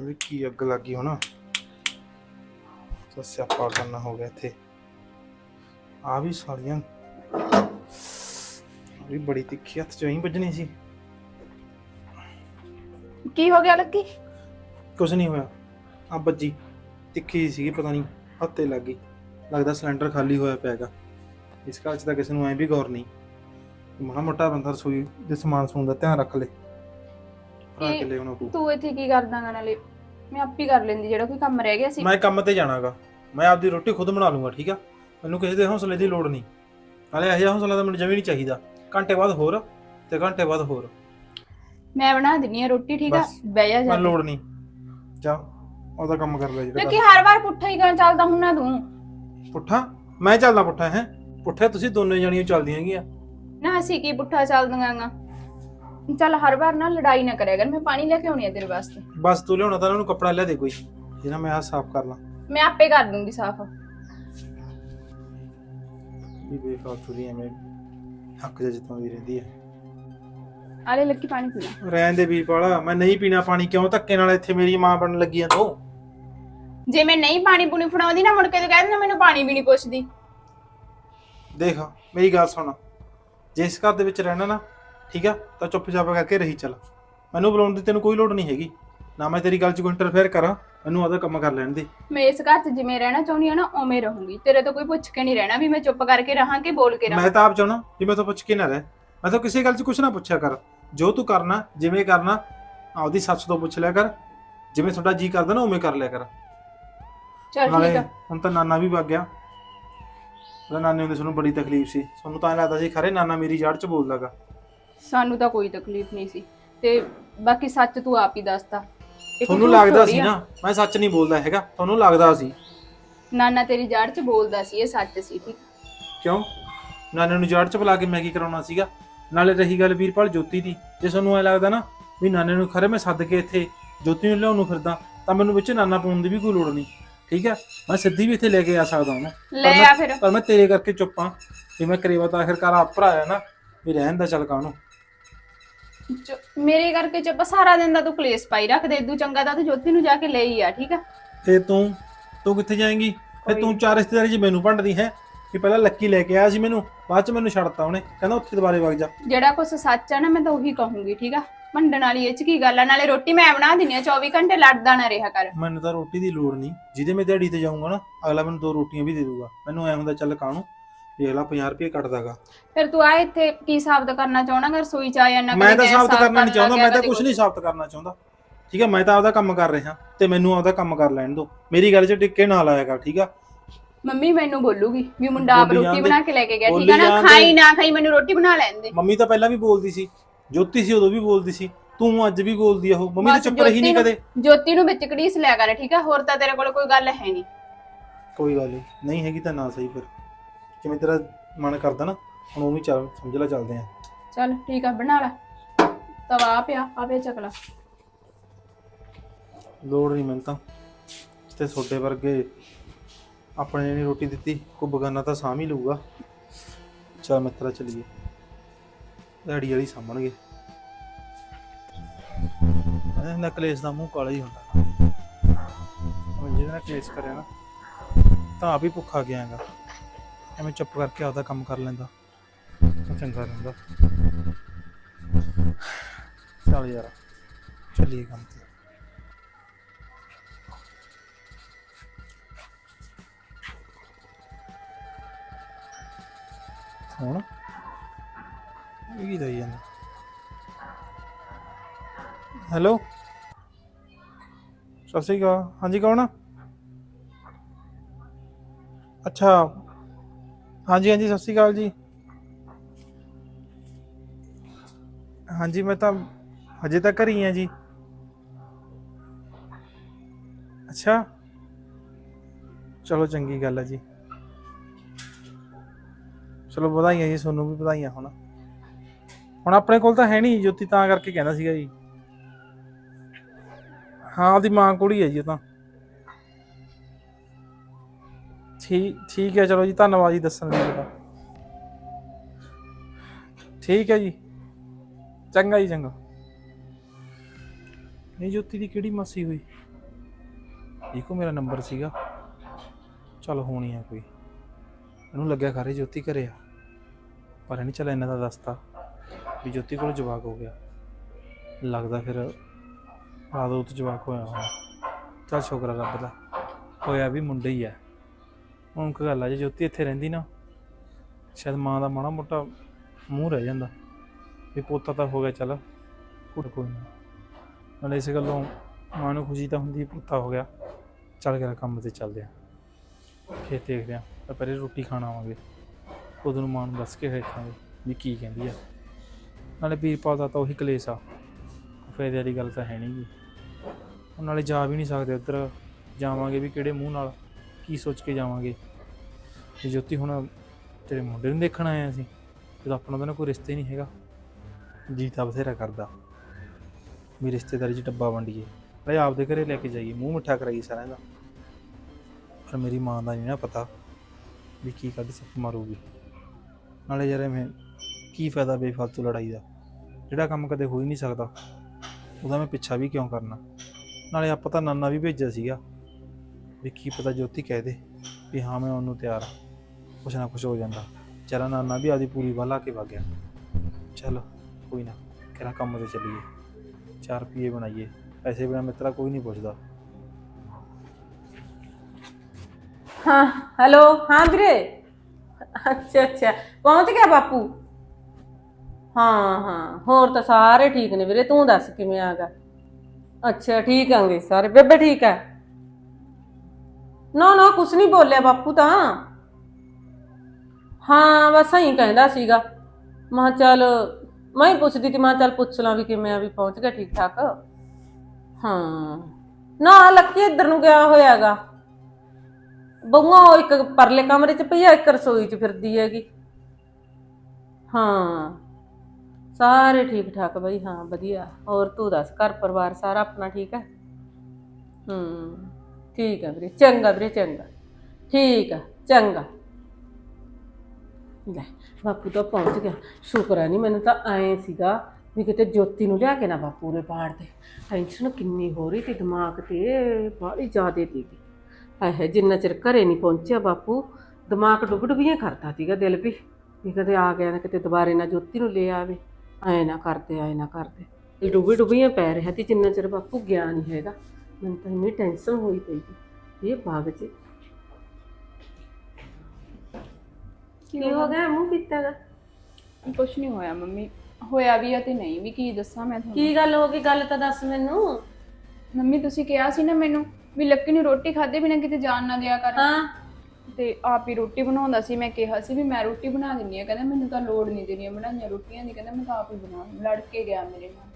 ਵੀ ਕੀ ਅੱਗ ਲੱਗੀ ਹੋਣਾ। ਤਾਂ ਸਿਆਪਾ ਕਰਨਾ ਹੋ ਗਿਆ ਇੱਥੇ। ਆ ਵੀ ਸਾਲੀਆਂ। ਵੀ ਬੜੀ ਤਿੱਖੀ ਹੱਥ ਚ ਹੀ ਵੱਜਣੀ ਸੀ। ਕੀ ਹੋ ਗਿਆ ਲੱਕੀ ਕੁਝ ਨਹੀਂ ਹੋਇਆ। ਆ ਵੱਜੀ। ਤਿੱਖੀ ਸੀਗੀ ਪਤਾ ਨਹੀਂ ਹੱਥੇ ਲੱਗ ਗਈ। ਲੱਗਦਾ ਸਿਲੰਡਰ ਖਾਲੀ ਹੋਇਆ ਪਿਆਗਾ ਇਸ ਘਰ ਚ ਤਾਂ ਕਿਸੇ ਨੂੰ ਐ ਵੀ ਗੌਰ ਨਹੀਂ। ਮਾੜਾ ਮੋਟਾ ਬੰਦਾ ਰਸੋਈ ਦੇ ਸਮਾਨ ਸਮੂਨ ਦਾ ਧਿਆਨ ਰੱਖ ਲੇ। ਕੇ ਲੈ ਉਹਨਾਂ ਤੂੰ ਇੱਥੇ ਕੀ ਕਰਦਾਗਾ ਨਾਲੇ? ਮੈਂ ਆਪੇ ਕਰ ਲੈਂਦੀ ਜਿਹੜਾ ਕੋਈ ਕੰਮ ਰਹਿ ਗਿਆ ਸੀ। ਮੈਂ ਕੰਮ ਤੇ ਜਾਣਾਗਾ। ਮੈਂ ਆਪਦੀ ਰੋਟੀ ਖੁਦ ਬਣਾ ਲੂੰਗਾ ਠੀਕ ਆ? ਮੈਨੂੰ ਕਿਸੇ ਦੇ ਹੌਸਲੇ ਦੀ ਲੋੜ ਨਹੀਂ। ਨਾਲੇ ਇਹ ਜਿਹਾ ਹੌਸਲਾ ਤਾਂ ਮੈਨੂੰ ਜਮੀ ਨਹੀਂ ਚਾਹੀਦਾ। ਘੰਟੇ ਬਾਅਦ ਹੋਰ ਤੇ ਘੰਟੇ ਬਾਅਦ ਹੋਰ। ਮੈਂ ਬਣਾ ਦਿੰਨੀ ਆ ਰੋਟੀ ਠੀਕ ਆ? ਬਸ। ਬਹਿ ਜਾ ਜਾ ਮੈਂ ਕੇ। ਲੋੜ ਨਹੀਂ। ਜਾ ਉਹਦਾ ਕੰਮ ਕਰ ਲੈ ਜਿਹੜਾ ਲੱਕੀ ਹਰ ਵਾਰ ਪੁੱਠਾ ਹੀ ਕਰਨ ਚੱਲਦਾ ਹੁੰਨਾ ਤੂੰ। ਪੁੱਠਾ? ਮੈਂ ਚੱਲਦਾ ਪੁੱਠਾ ਹੈ? ਪੁੱਠੇ ਤੁਸੀਂ ਦੋਨੇ ਜਣੀਆਂ ਚੱਲਦੀਆਂ ਹੈਗੀਆਂ। ਨਾ ਅਸੀਂ ਕੀ ਪੁੱਠਾ ਚੱਲਦੀਆਂ ਗਾ? ਚੱਲ ਹਰ ਵਾਰ ਨਾ ਲੜਾਈ ਨਾ ਕਰਿਆ ਕਰ ਮੈਂ ਪਾਣੀ ਲੈ ਕੇ ਆਉਣੀ ਆ ਤੇਰੇ ਵਾਸਤੇ। ਬਸ ਤੂੰ ਲਿਆਉਣਾ ਤਾਂ ਉਹਨਾਂ ਨੂੰ ਕੱਪੜਾ ਲਿਆ ਦੇ ਕੋਈ ਜਿਹਨਾਂ ਮੈਂ ਆ ਸਾਫ਼ ਕਰ ਲਾਂ। ਮੈਂ ਆਪੇ ਕਰ ਦੂੰਗੀ ਸਾਫ਼। ਵੀ ਬੇਫਾਲਤੂ ਦੀ ਐਵੇਂ ਹੱਕ ਜਿਹਾ ਜਿੱਤਾਉਂਦੀ ਰਹਿੰਦੀ ਹੈ ਆਲੇ ਲੱਕੀ ਪਾਣੀ ਪੀ ਲੈ। ਰਹਿਣ ਦੇ ਵੀਰਪਾਲ ਮੈਂ ਨਹੀਂ ਪੀਣਾ ਪਾਣੀ ਕਿਉਂ ਧੱਕੇ ਨਾਲ ਇੱਥੇ ਮੇਰੀ ਮਾਂ ਬਣਨ ਲੱਗੀ ਆ ਤੂੰ? ਜੇ ਮੈਂ ਨਹੀਂ ਪਾਣੀ ਪੂਣੀ ਫੜਾਉਂਦੀ ਨਾ ਮੁੜ ਕੇ ਤੇ ਕਹਿ ਦਿੰਦਾ ਮੈਨੂੰ ਪਾਣੀ ਵੀ ਨਹੀਂ ਪੁੱਛਦੀ। ਦੇਖ ਮੇਰੀ ਗੱਲ ਸੁਣ। ਜੇ ਇਸ ਘਰ ਦੇ ਵਿੱਚ ਰਹਿਣਾ ਨਾ ਠੀਕ ਆ? ਤਾਂ ਚੁੱਪਚਾਪ ਕਰਕੇ ਰਹੀ ਚੱਲ। ਮੈਨੂੰ ਬੁਲਾਉਣ ਦੀ ਤੈਨੂੰ ਕੋਈ ਲੋੜ ਨਹੀਂ ਹੈਗੀ। ਨਾ ਮੈਂ ਤੇਰੀ ਗੱਲ 'ਚ ਕੋਈ ਇੰਟਰਫੇਅਰ ਕਰਾਂ ਮੈਨੂੰ ਆਦਾ ਕੰਮ ਕਰ ਲੈਣ ਦੇ। ਮੈਂ ਇਸ ਘਰ 'ਚ ਜਿਵੇਂ ਰਹਿਣਾ ਚਾਹੁੰਦੀ ਆ ਨਾ ਉਵੇਂ ਰਹੂੰਗੀ। ਤੇਰੇ ਤੋਂ ਕੋਈ ਪੁੱਛ ਕੇ ਨਹੀਂ ਰਹਿਣਾ ਵੀ ਮੈਂ ਚੁੱਪ ਕਰਕੇ ਰਹਾਂ ਕਿ ਬੋਲ ਕੇ ਰਹਾਂ ਮੈਂ ਤਾਂ ਆਪ ਚਾਹਣਾ ਵੀ ਮੈਂ ਤਾਂ ਪੁੱਛ ਕੇ ਨਾ ਰਹਿ। ਮੈਂ ਤਾਂ ਕਿਸੇ ਗੱਲ 'ਚ ਕੁਝ ਨਾ ਪੁੱਛਿਆ ਕਰ। ਜੋ ਤੂੰ ਕਰਨਾ ਜਿਵੇਂ ਕਰਨਾ ਆਪਦੀ ਸੱਚ ਤੋਂ ਪੁੱਛ ਲਿਆ ਕਰ। ਜਿਵੇਂ ਤੁਹਾਡਾ ਜੀ ਕਰਦਾ ਨਾ ਉਵੇਂ ਕਰ ਲਿਆ ਕਰ। ਚਲ ਠੀਕ ਆ। ਹੁਣ ਤਾਂ ਨਾਨਾ ਵੀ ਵਗ ਗਿਆ। ਉਹਦਾ ਨਾਨੇ ਹੁੰਦੇ ਸਾਨੂੰ ਬੜੀ ਤਕਲੀਫ ਸੀ। ਸਾਨੂੰ ਤਾਂ ਐਂ ਲੱਗਦਾ ਸੀ ਖਰੇ ਨਾਨਾ ਮੇਰੀ ਜੜ 'ਚ ਬੋਲਦਾਗਾ ਸਾਨੂੰ ਤਾਂ ਕੋਈ ਤਕਲੀਫ ਨਹੀਂ ਸੀ। ਤੇ ਬਾਕੀ ਸੱਚ ਤੂੰ ਆਪ ਹੀ ਦੱਸਦਾ ਇਹ ਕੋਈ ਤੁਹਾਨੂੰ ਝੂਠ ਲੱਗਦਾ ਥੋੜ੍ਹੀ ਸੀ ਆ। ਨਾ ਮੈਂ ਸੱਚ ਨਹੀਂ ਬੋਲਦਾ ਹੈਗਾ ਤੁਹਾਨੂੰ ਲੱਗਦਾ ਸੀ? ਨਾਨਾ ਤੇਰੀ ਜੜ 'ਚ ਬੋਲਦਾ ਸੀ ਇਹ ਸੱਚ ਸੀ। ਠੀਕ ਕਿਉਂ? ਨਾਨੇ ਨੂੰ ਜੜ 'ਚ ਬੁਲਾ ਕੇ ਮੈਂ ਕੀ ਕਰਾਉਣਾ ਸੀਗਾ? ਨਾਲੇ ਰਹੀ ਗੱਲ ਵੀਰਪਾਲ ਜੋਤੀ ਦੀ। ਜੇ ਤੁਹਾਨੂੰ ਐ ਲੱਗਦਾ ਨਾ ਵੀ ਨਾਨੇ ਨੂੰ ਖਰੇ ਮੈਂ ਸੱਦ ਕੇ ਇੱਥੇ ਜੋਤੀ ਨੂੰ ਲਿਆਉਣ ਨੂੰ ਫਿਰਦਾ ਤਾਂ ਮੈਨੂੰ ਵਿੱਚ ਨਾਨਾ ਪਾਉਣ ਦੀ ਵੀ ਕੋਈ ਲੋੜ ਨਹੀਂ। ਠੀਕ ਹੈ? ਮੈਂ ਸਿੱਧੀ ਵੀ ਇੱਥੇ ਲੈ ਕੇ ਆ ਸਕਦਾ ਹਾਂ ਲੈ ਆ ਫਿਰ। ਪਰ ਮੈਂ ਤੇਰੇ ਕਰਕੇ ਚੁੱਪ ਵੀ ਮੈਂ ਕਰੇਵਾ ਤਾਂ ਆਖਿਰਕਾਰ ਆਪ ਭਰਾਇਆ ਨਾ ਵੀ ਰਹਿਣ ਦਾ ਚੱਲ ਕਾਹਨੂੰ। ਮੇਰੇ ਕਰਕੇ ਚੁੱਪ ਸਾਰਾ ਦਿਨ ਦਾ ਤੂੰ ਕਲੇਸ਼ ਪਾਈ ਰੱਖ ਦੇ ਇਦੂ ਚੰਗਾ ਤਾਂ ਤੂੰ ਜੋਤੀ ਨੂੰ ਜਾ ਕੇ ਲੈ ਹੀ ਆ ਠੀਕ ਆ? ਤੇ ਤੂੰ ਤੂੰ ਕਿੱਥੇ ਜਾਏਂਗੀ? ਫੇ ਕੋਈ- ਤੂੰ ਚਾਰ ਰਿਸ਼ਤੇਦਾਰੀ 'ਚ ਮੈਨੂੰ ਭੰਡਦੀ ਹੈ? ਕਿ ਪਹਿਲਾਂ ਲੱਕੀ ਲੈ ਕੇ ਆਇਆ ਸੀ ਮੈਨੂੰ ਬਾਅਦ 'ਚ ਮੈਨੂੰ ਛੱਡਤਾ ਉਹਨੇ ਕਹਿੰਦਾ ਉੱਥੇ ਦੁਬਾਰੇ ਵਗ ਜਾ। ਜਿਹੜਾ ਕੁਛ ਸੱਚ ਆ ਨਾ ਮੈਂ ਤਾਂ ਉਹੀ ਕਹੂੰਗੀ ਠੀਕ ਆ? ਮੰਡਣ ਵਾਲੀ ਇਹ 'ਚ ਕੀ ਗੱਲ ਆ? ਨਾਲੇ ਰੋਟੀ ਮੈਂ ਬਣਾ ਦਿੰਨੀ ਆ 24 ਘੰਟੇ ਲੜਦਾ ਨਾ ਰਿਹਾ ਕਰ। ਮੈਨੂੰ ਤਾਂ ਰੋਟੀ ਦੀ ਲੋੜ ਨਹੀਂ ਜਿਹਦੇ ਮੈਂ ਦਿਹਾੜੀ ਤੇ ਜਾਊਂਗਾ ਨਾ ਅਗਲਾ ਮੈਨੂੰ ਦੋ ਰੋਟੀਆਂ ਵੀ ਦੇ ਦੂਗਾ। ਮੈਨੂੰ ਐ ਹੁੰਦਾ ਚੱਲ ਕਾਹਨੂੰ? ਵੀ ਅਗਲਾ 50 ਰੁਪਏ ਕੱਟਦਾਗਾ ਫਿਰ ਤੂੰ ਆ ਇੱਥੇ ਕੀ ਸਾਬਤ ਕਰਨਾ ਚਾਹਣਾ ਅਗਰ ਰਸੋਈ ਚ ਆ ਜਾਣਾ ਮੈਂ ਤਾਂ ਸਾਬਤ ਕਰਨਾ ਨਹੀਂ ਚਾਹੁੰਦਾ ਮੈਂ ਤਾਂ ਕੁਝ ਨਹੀਂ ਸਾਬਤ ਕਰਨਾ ਚਾਹੁੰਦਾ। ਠੀਕ ਹੈ ਮੈਂ ਤਾਂ ਆਪਦਾ ਕੰਮ ਕਰ ਰਿਹਾ ਤੇ ਮੈਨੂੰ ਆਪਦਾ ਕੰਮ ਕਰ ਲੈਣ ਦਿਓ ਮੇਰੀ ਗੱਲ 'ਚ ਟਿੱਕੇ ਨਾ ਲਾਇਆ ਕਰ ਠੀਕ ਆ? ਮੰਮੀ ਮੈਨੂੰ ਬੋਲੂਗੀ ਵੀ ਮੁੰਡਾ ਆਪ ਰੋਟੀ ਜਾਂਦੇ- ਬਣਾ ਕੇ ਲੈ ਕੇ ਗਿਆ ਠੀਕ ਆ ਨਾ? ਜਾਂਦੇ। ਖਾਈ ਨਾ ਖਾਈ ਮੈਨੂੰ ਰੋਟੀ ਬਣਾ ਲੈਣ ਦੇ। ਮੰਮੀ ਤਾਂ ਪਹਿਲਾਂ ਵੀ ਬੋਲਦੀ ਸੀ ਜੋਤੀ ਸੀ ਉਦੋਂ ਵੀ ਬੋਲਦੀ ਸੀ ਤੂੰ ਅੱਜ ਵੀ ਬੋਲਦੀ ਆ ਉਹ। ਮੰਮੀ ਬਸ ਚੁੱਪ ਰਹੀ ਨਹੀਂ ਕਦੇ। ਜੋਤੀ ਨੂੰ ਵਿੱਚ ਕੜੀਸ ਲਿਆ ਕਰ ਠੀਕ ਆ? ਹੋਰ ਤਾਂ ਤੇਰੇ ਕੋਲ ਕੋਈ ਗੱਲ ਹੈ ਨਹੀਂ। ਕੋਈ ਗੱਲ ਨਹੀਂ ਨਹੀਂ ਹੈਗੀ ਤਾਂ ਨਾ ਸਹੀ ਫਿਰ। ਜਿਵੇਂ ਤੇਰਾ ਮਨ ਕਰਦਾ ਨਾ ਹੁਣ ਉਹ ਵੀ ਚੱਲ ਸਮਝ ਲੈ ਚੱਲਦੇ ਆ ਚੱਲ ਠੀਕ ਆ ਬਣਾ ਲੈ। ਤਵਾ ਆ ਪਿਆ ਆ ਪਿਆ ਚਕਲਾ ਲੋੜ ਨਹੀਂ ਮੈਨੂੰ ਤਾਂ। ਤੇ ਤੁਹਾਡੇ ਵਰਗੇ ਆਪਣੇ ਨੇ ਨੀ ਰੋਟੀ ਦਿੱਤੀ ਕੋਈ ਬਗਾਨਾ ਤਾਂ ਸਾਂਭ ਹੀ ਲਊਗਾ। ਚਲ ਮਿੱਤਰਾ ਚਲੀਏ। ਦਿਹਾੜੀ ਵਾਲੀ ਸਾਂਭਣਗੇ। ਇਹ ਨਕਲੇਸ ਦਾ ਮੂੰਹ ਕਾਲਾ ਹੀ ਹੁੰਦਾ। ਹੁਣ ਜਿਹਦੇ ਨਾਲ ਕਲੇਸ ਕਰਿਆ ਨਾ ਤਾਂ ਆਪ ਹੀ ਭੁੱਖਾ ਗਿਆਗਾ ਐਵੇਂ ਚੁੱਪ ਕਰਕੇ ਆਪਦਾ ਕੰਮ ਕਰ ਲੈਂਦਾ। ਤਾਂ ਚੰਗਾ ਰਹਿੰਦਾ। ਚੱਲ ਯਾਰ। ਚੱਲੀਏ ਕੰਮ ਤੇ। ਹੁਣ? ਇਹ ਕੀ ਦਈ ਜਾਂਦਾ? ਹੈਲੋ? ਸਤਿ ਸ਼੍ਰੀ ਅਕਾਲ। ਹਾਂਜੀ ਕੌਣ ਅੱਛਾ ਹਾਂਜੀ ਹਾਂਜੀ, ਸਤਿ ਸ਼੍ਰੀ ਅਕਾਲ ਜੀ। ਹਾਂਜੀ, ਮੈਂ ਤਾਂ ਹਜੇ ਤੱਕ ਘਰ ਹੀ ਆ ਜੀ। ਅੱਛਾ। ਚਲੋ, ਚੰਗੀ ਗੱਲ ਹੈ ਜੀ। ਚਲੋ, ਵਧਾਈਆਂ ਜੀ, ਤੁਹਾਨੂੰ ਵੀ ਵਧਾਈਆਂ ਹੁਣ। ਹੁਣ ਆਪਣੇ ਕੋਲ ਤਾਂ ਹੈ ਨਹੀਂ ਜੋਤੀ ਤਾਂ ਕਰਕੇ ਕਹਿੰਦਾ ਸੀਗਾ ਜੀ। ਹਾਂ ਉਹਦੀ ਮਾਂ ਕੁੜੀ ਹੈ ਜੀ ਉਹ ਤਾਂ। ਠੀਕ ਠੀਕ ਹੈ, ਚਲੋ ਜੀ, ਧੰਨਵਾਦ ਜੀ ਦੱਸਣ ਲਈ ਤੁਹਾਡਾ। ਠੀਕ ਹੈ ਜੀ। ਚੰਗਾ ਜੀ, ਚੰਗਾ। ਨਹੀਂ, ਜੋਤੀ ਦੀ ਕਿਹੜੀ ਮਾਸੀ ਹੋਈ? ਇਹ ਕੋ ਮੇਰਾ ਨੰਬਰ ਸੀਗਾ। ਚੱਲ ਹੋਣੀ ਆ ਕੋਈ। ਇਹਨੂੰ ਲੱਗਿਆ ਖਰੇ ਜੋਤੀ ਘਰੇ ਆ। ਪਰ ਨਹੀਂ ਚੱਲ ਇਹਨਾਂ ਦਾ ਦੱਸਤਾ ਵੀ ਜੋਤੀ ਕੋਲ ਜਵਾਕ ਹੋ ਗਿਆ। ਲੱਗਦਾ ਫਿਰ ਆਦੋ ਤੋਂ ਜਵਾਕ ਹੋਇਆ ਹੋਣਾ। ਚੱਲ ਸ਼ੁਕਰ ਆ ਰੱਬ ਦਾ। ਹੋਇਆ ਵੀ ਮੁੰਡੇ ਹੀ ਆ। ਹੁਣ ਇੱਕ ਗੱਲ ਆ, ਜੇ ਜੋਤੀ ਇੱਥੇ ਰਹਿੰਦੀ ਨਾ, ਸ਼ਾਇਦ ਮਾਂ ਦਾ ਮਾੜਾ ਮੋਟਾ ਮੂੰਹ ਰਹਿ ਜਾਂਦਾ ਵੀ ਪੋਤਾ ਤਾਂ ਹੋ ਗਿਆ, ਚੱਲ ਕੁੜ ਕੋਈ ਨਾ। ਨਾਲੇ ਇਸ ਗੱਲੋਂ ਮਾਂ ਨੂੰ ਖੁਸ਼ੀ ਤਾਂ ਹੁੰਦੀ, ਪੋਤਾ ਹੋ ਗਿਆ, ਚੱਲ ਗਿਆ ਕੰਮ ਤੇ ਚੱਲਦੇ ਆ ਖੇਤ ਦੇਖਦੇ ਆ ਤਾਂ ਪਹਿਲੇ ਰੋਟੀ ਖਾਣ ਆਵਾਂਗੇ। ਉਦੋਂ ਨੂੰ ਮਾਂ ਨੂੰ ਦੱਸ ਕੇ ਵੇਖਾਂਗੇ ਵੀ ਕੀ ਕਹਿੰਦੀ ਆ। ਨਾਲੇ ਵੀਰਪਾਲ ਦਾ ਤਾਂ ਉਹੀ ਕਲੇਸ਼ ਆ ਫਾਇਦੇ ਵਾਲੀ ਗੱਲ ਤਾਂ ਹੈ ਨਹੀਂ ਗੀ। ਉਹ ਨਾਲੇ ਜਾ ਵੀ ਨਹੀਂ ਸਕਦੇ ਉੱਧਰ, ਜਾਵਾਂਗੇ ਵੀ ਕਿਹੜੇ ਮੂੰਹ ਨਾਲ। ਕੀ ਸੋਚ ਕੇ ਜਾਵਾਂਗੇ? ਤੇ ਜੋਤੀ ਹੁਣ ਤੇਰੇ ਮੁੰਡੇ ਨੂੰ ਦੇਖਣ ਆਏ ਅਸੀਂ। ਜਦੋਂ ਆਪਣਾ ਤਾਂ ਨਾ ਕੋਈ ਰਿਸ਼ਤੇ ਨਹੀਂ ਹੈਗਾ। ਜੀ ਤਾਂ ਬਥੇਰਾ ਕਰਦਾ। ਵੀ ਰਿਸ਼ਤੇਦਾਰੀ 'ਚ ਡੱਬਾ ਵੰਡੀਏ। ਭਾਈ ਆਪਦੇ ਘਰੇ ਲੈ ਕੇ ਜਾਈਏ, ਮੂੰਹ ਮਿੱਠਾ ਕਰਾਈਏ ਸਾਰਿਆਂ ਦਾ। ਪਰ ਮੇਰੀ ਮਾਂ ਦਾ ਨਹੀਂ ਨਾ ਪਤਾ ਵੀ ਕੀ ਕੱਢ ਸੱਪ ਮਾਰੂਗੀ। ਨਾਲੇ ਯਾਰ ਐਵੇਂ ਕੀ ਫਾਇਦਾ ਬੇਫਾਲਤੂ ਲੜਾਈ ਦਾ? ਜਿਹੜਾ ਕੰਮ ਕਦੇ ਹੋ ਹੀ ਨਹੀਂ ਸਕਦਾ, ਉਹਦਾ ਮੈਂ ਪਿੱਛਾ ਵੀ ਕਿਉਂ ਕਰਨਾ? ਨਾਲੇ ਆਪਾਂ ਤਾਂ ਨਾਨਾ ਵੀ ਭੇਜਿਆ ਸੀਗਾ। ਵੀ ਕੀ ਪਤਾ ਜੋਤੀ ਕਹਿ ਦੇ ਵੀ ਹਾਂ ਮੈਂ ਉਹਨੂੰ ਤਿਆਰ ਹਾਂ। ਕੁਛ ਨਾ ਕੁਛ ਹੋ ਜਾਂਦਾ। ਚਲਾ ਨਾਨਾ ਵੀ ਆਦੀ ਪੂਰੀ ਵਾਲਾ ਕੇ ਵਗ ਗਿਆ। ਚਲ ਕੋਈ ਨਾ, ਕਿਹੜਾ ਕੰਮ ਤੇ ਚੱਲੀਏ। ਚਾਰ ਪੀਏ ਬਣਾਈਏ। ਪੈਸੇ ਬਿਨਾ ਮਿੱਤਰਾ ਕੋਈ ਨਹੀਂ ਪੁੱਛਦਾ। ਹਾਂ, ਹੈਲੋ, ਹਾਂ ਵੀਰੇ। ਅੱਛਾ ਅੱਛਾ। ਪਹੁੰਚ ਗਿਆ ਬਾਪੂ। ਹਾਂ ਹਾਂ। ਹੋਰ ਤਾਂ ਸਾਰੇ ਠੀਕ ਨੇ ਵੀਰੇ। ਤੂੰ ਦੱਸ ਕਿਵੇਂ ਆਗਾ ਅੱਛਾ, ਠੀਕ ਆਂਗੇ ਸਾਰੇ। ਬੇਬੇ ਠੀਕ ਹੈ ਨਾ ਨਾ, ਕੁਛ ਨਹੀਂ ਬੋਲਿਆ ਬਾਪੂ ਤਾਂ। ਹਾਂ, ਬਸ ਐਂ ਕਹਿੰਦਾ ਸੀਗਾ। ਮੈਂ ਕਿਹਾ ਚੱਲ, ਮੈਂ ਹੀ ਪੁੱਛਦੀ ਕਿ ਮੈਂ ਚੱਲ ਪੁੱਛ ਲਾਂ ਵੀ ਕਿਵੇਂ ਆ, ਵੀ ਪਹੁੰਚ ਗਿਆ ਠੀਕ ਠਾਕ ਹਾਂ। ਨਾ, ਲੱਕੀ ਇੱਧਰ ਨੂੰ ਗਿਆ ਹੋਇਆਗਾ। ਬਹੂਆਂ ਉਹ ਇੱਕ ਪਰਲੇ ਕਮਰੇ 'ਚ ਪਈ ਆ, ਇੱਕ ਰਸੋਈ 'ਚ ਫਿਰਦੀ ਹੈਗੀ। ਹਾਂ। ਸਾਰੇ ਠੀਕ ਠਾਕ ਬਈ, ਹਾਂ, ਵਧੀਆ। ਹੋਰ ਤੂੰ ਦੱਸ ਘਰ ਪਰਿਵਾਰ ਸਾਰਾ ਆਪਣਾ ਠੀਕ ਹੈ? ਹੂੰ। ਠੀਕ ਆ ਵੀਰੇ, ਚੰਗਾ ਵੀਰੇ, ਚੰਗਾ। ਠੀਕ ਆ, ਚੰਗਾ। ਲੈ, ਬਾਪੂ ਤਾਂ ਪਹੁੰਚ ਗਿਆ। ਸ਼ੁਕਰ ਹੈ ਨਹੀਂ ਮੈਨੂੰ ਤਾਂ ਐਂ ਸੀਗਾ ਵੀ ਕਿਤੇ ਜੋਤੀ ਨੂੰ ਲਿਆ ਕੇ ਨਾ ਬਾਪੂ ਦੇ ਪਾੜ ਦੇ। ਟੈਨਸ਼ਨ ਕਿੰਨੀ ਹੋ ਰਹੀ ਤੇ ਦਿਮਾਗ ਤੇ ਬਾਹਲੀ ਜ਼ਿਆਦੇ ਤੀਗੀ ਆਹੇ ਜਿੰਨਾ ਚਿਰ ਘਰੇ ਨਹੀਂ ਪਹੁੰਚਿਆ ਬਾਪੂ, ਦਿਮਾਗ ਡੁੱਬ ਡੁੱਬੀਆਂ ਕਰਦਾ ਸੀਗਾ ਦਿਲ ਵੀ। ਵੀ ਕਦੇ ਆ ਗਿਆ ਨਾ, ਕਿਤੇ ਦੁਬਾਰੇ ਨਾ ਜੋਤੀ ਨੂੰ ਲੈ ਆਵੇ। ਐ ਨਾ ਕਰਦੇ, ਐ ਨਾ ਕਰਦੇ। ਡੁੱਬੀ ਡੁੱਬੀਆਂ ਪੈ ਰਿਹਾ ਤੇ ਜਿੰਨਾ ਚਿਰ ਬਾਪੂ ਗਿਆ ਨਹੀਂ ਹੈਗਾ। ਮੈਨੂੰ ਤਾਂ ਇੰਨੀ ਟੈਨਸ਼ਨ ਹੋਈ ਪਈ ਸੀ। ਇਹ ਬਾਗ 'ਚ। ਕੀ ਹੋ ਗਿਆ? ਮੂੰਹ ਪੀਤਾ ਦਾ? ਕੁਛ ਨਹੀਂ ਹੋਇਆ ਮੰਮੀ। ਹੋਇਆ ਵੀ ਆ ਤੇ ਨਹੀਂ ਵੀ ਕੀ ਦੱਸਾਂ ਮੈਂ ਤੁਹਾਨੂੰ? ਕੀ ਗੱਲ ਹੋ ਗਈ? ਗੱਲ ਤਾਂ ਦੱਸ ਮੈਨੂੰ। ਮੰਮੀ ਤੁਸੀਂ ਕਿਹਾ ਸੀ ਨਾ ਮੈਨੂੰ ਵੀ ਲੱਕੀ ਨੂੰ ਰੋਟੀ ਖਾਦੇ ਬਿਨਾਂ ਕਿਤੇ ਜਾਣ ਨਾ ਦਿਆ ਕਰ। ਹਾਂ। ਤੇ ਆਪ ਹੀ ਰੋਟੀ ਬਣਾਉਂਦਾ ਸੀ। ਮੈਂ ਕਿਹਾ ਸੀ ਵੀ ਮੈਂ ਰੋਟੀ ਬਣਾ ਦਿੰਨੀ ਆ ਕਹਿੰਦਾ ਮੈਨੂੰ ਤਾਂ ਲੋੜ ਨਹੀਂ ਦੇਣੀਆਂ ਬਣਾਈਆਂ ਰੋਟੀਆਂ ਦੀ। ਕਹਿੰਦਾ ਮੈਂ ਤਾਂ ਆਪ ਹੀ ਬਣਾ। ਲੜ ਕੇ ਗਿਆ ਮੇਰੇ ਨਾਲ।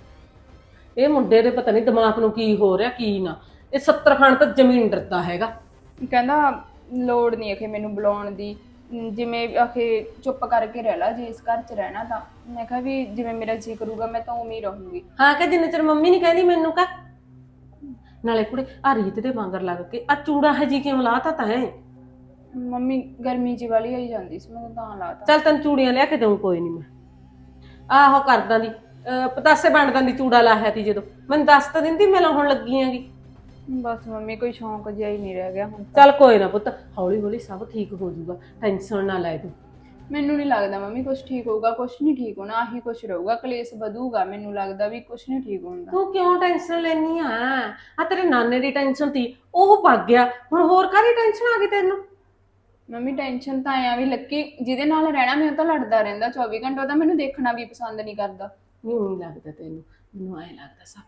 ਇਹ ਮੁੰਡੇ ਦੇ ਪਤਾ ਨਹੀਂ ਦਿਮਾਗ ਨੂੰ ਕੀ ਹੋ ਰਿਹਾ ਕੀ ਨਾ। ਇਹ 70 ਖਾਨ ਤਾਂ ਜ਼ਮੀਨ ਡਰਦਾ ਹੈਗਾ। ਕਹਿੰਦਾ ਲੋੜ ਨਹੀਂ ਅਖੇ ਮੈਨੂੰ ਬੁਲਾਉਣ ਦੀ। ਅਮ ਜਿਵੇਂ ਅਖੇ ਚੁੱਪ ਕਰਕੇ ਰਹਿ ਲਾ ਜੇ ਇਸ ਘਰ 'ਚ ਰਹਿਣਾ ਤਾਂ। ਮੈਂ ਕਿਹਾ ਵੀ ਜਿਵੇਂ ਮੇਰਾ ਜੀ ਕਰੂਗਾ ਮੈਂ ਤਾਂ ਉਵੇਂ ਹੀ ਰਹੂੰਗੀ। ਹਾਂ ਕਿ ਜਿੰਨੇ ਚਿਰ ਮੰਮੀ ਨਹੀਂ ਕਹਿੰਦੀ ਮੈਨੂੰ ਕਹ। ਨਾਲੇ ਕੁੜੇ ਆ ਰੀਤ ਦੇ ਵਾਂਗਰ ਲੱਗ ਕੇ ਆ ਚੂੜਾ ਹੈ ਜੀ ਕਿਉਂ ਲਾਤਾ ਤਾਂ ਹੈ? ਮੰਮੀ ਗਰਮੀ ਜੀ ਵਾਲੀ ਆਈ ਜਾਂਦੀ ਸੀ ਮੈਂ ਤਾਂ ਲਾਤਾ ਚੱਲ ਤੈਨੂੰ ਚੂੜੀਆਂ ਲਿਆ ਕੇ ਦਊਂ ਕੋਈ ਨਹੀਂ ਮੈਂ। ਆਹੋ ਕਰਦਾਂ ਦੀ। ਅਹ ਪਤਾਸੇ ਬਣਦਾਂ ਦੀ ਚੂੜਾ ਲਾਹਿਆ ਤੀ ਜਦੋਂ। ਮੈਨੂੰ ਦੱਸ ਤਾਂ ਦਿੰਦੀ ਮੈਂ ਲਾਉਣ ਲੱਗੀ ਆਂਗੀ ਬਸ ਮੰਮੀ ਕੋਈ ਸ਼ੌਂਕ ਜਿਹਾ ਹੀ ਨਹੀਂ ਰਹਿ ਗਿਆ ਹੁਣ। ਚੱਲ ਕੋਈ ਨਾ ਪੁੱਤ ਹੌਲੀ ਹੌਲੀ ਸਭ ਠੀਕ ਹੋ ਜਾਊਗਾ ਟੈਨਸ਼ਨ ਨਾ ਲੈ ਤੂੰ। ਮੈਨੂੰ ਨਹੀਂ ਲੱਗਦਾ ਮੰਮੀ ਕੁਝ ਠੀਕ ਹੋਊਗਾ ਕੁਝ ਨਹੀਂ ਠੀਕ ਹੋਣਾ ਆਹੀ ਕੁਝ ਰਹੂਗਾ ਕਲੇਸ਼ ਵਧੂਗਾ ਮੈਨੂੰ ਲੱਗਦਾ ਵੀ ਕੁਝ ਨਹੀਂ ਠੀਕ ਹੁੰਦਾ। ਤੂੰ ਕਿਉਂ ਟੈਨਸ਼ਨ ਲੈਣੀ ਆ? ਆ ਤੇਰੇ ਨਾਨੇ ਦੀ ਟੈਨਸ਼ਨ ਤੀ ਉਹ ਭੱਗ ਗਿਆ ਹੁਣ ਹੋਰ ਕਾਹਦੀ ਟੈਨਸ਼ਨ ਆ ਗਈ ਤੈਨੂੰ? ਮੰਮੀ ਟੈਨਸ਼ਨ ਤਾਂ ਆਇਆ ਵੀ ਲੱਕੀ ਜਿਹਦੇ ਨਾਲ ਰਹਿਣਾ ਮੈਂ ਉਹ ਤਾਂ ਲੜਦਾ ਰਹਿੰਦਾ 24 ਘੰਟੇ ਉਹ ਤਾਂ ਮੈਨੂੰ ਦੇਖਣਾ ਵੀ ਪਸੰਦ ਨਹੀਂ ਕਰਦਾ। ਨਹੀਂ ਨਹੀਂ ਲੱਗਦਾ ਤੈਨੂੰ ਮੈਨੂੰ ਐ ਲੱਗਦਾ ਸਭ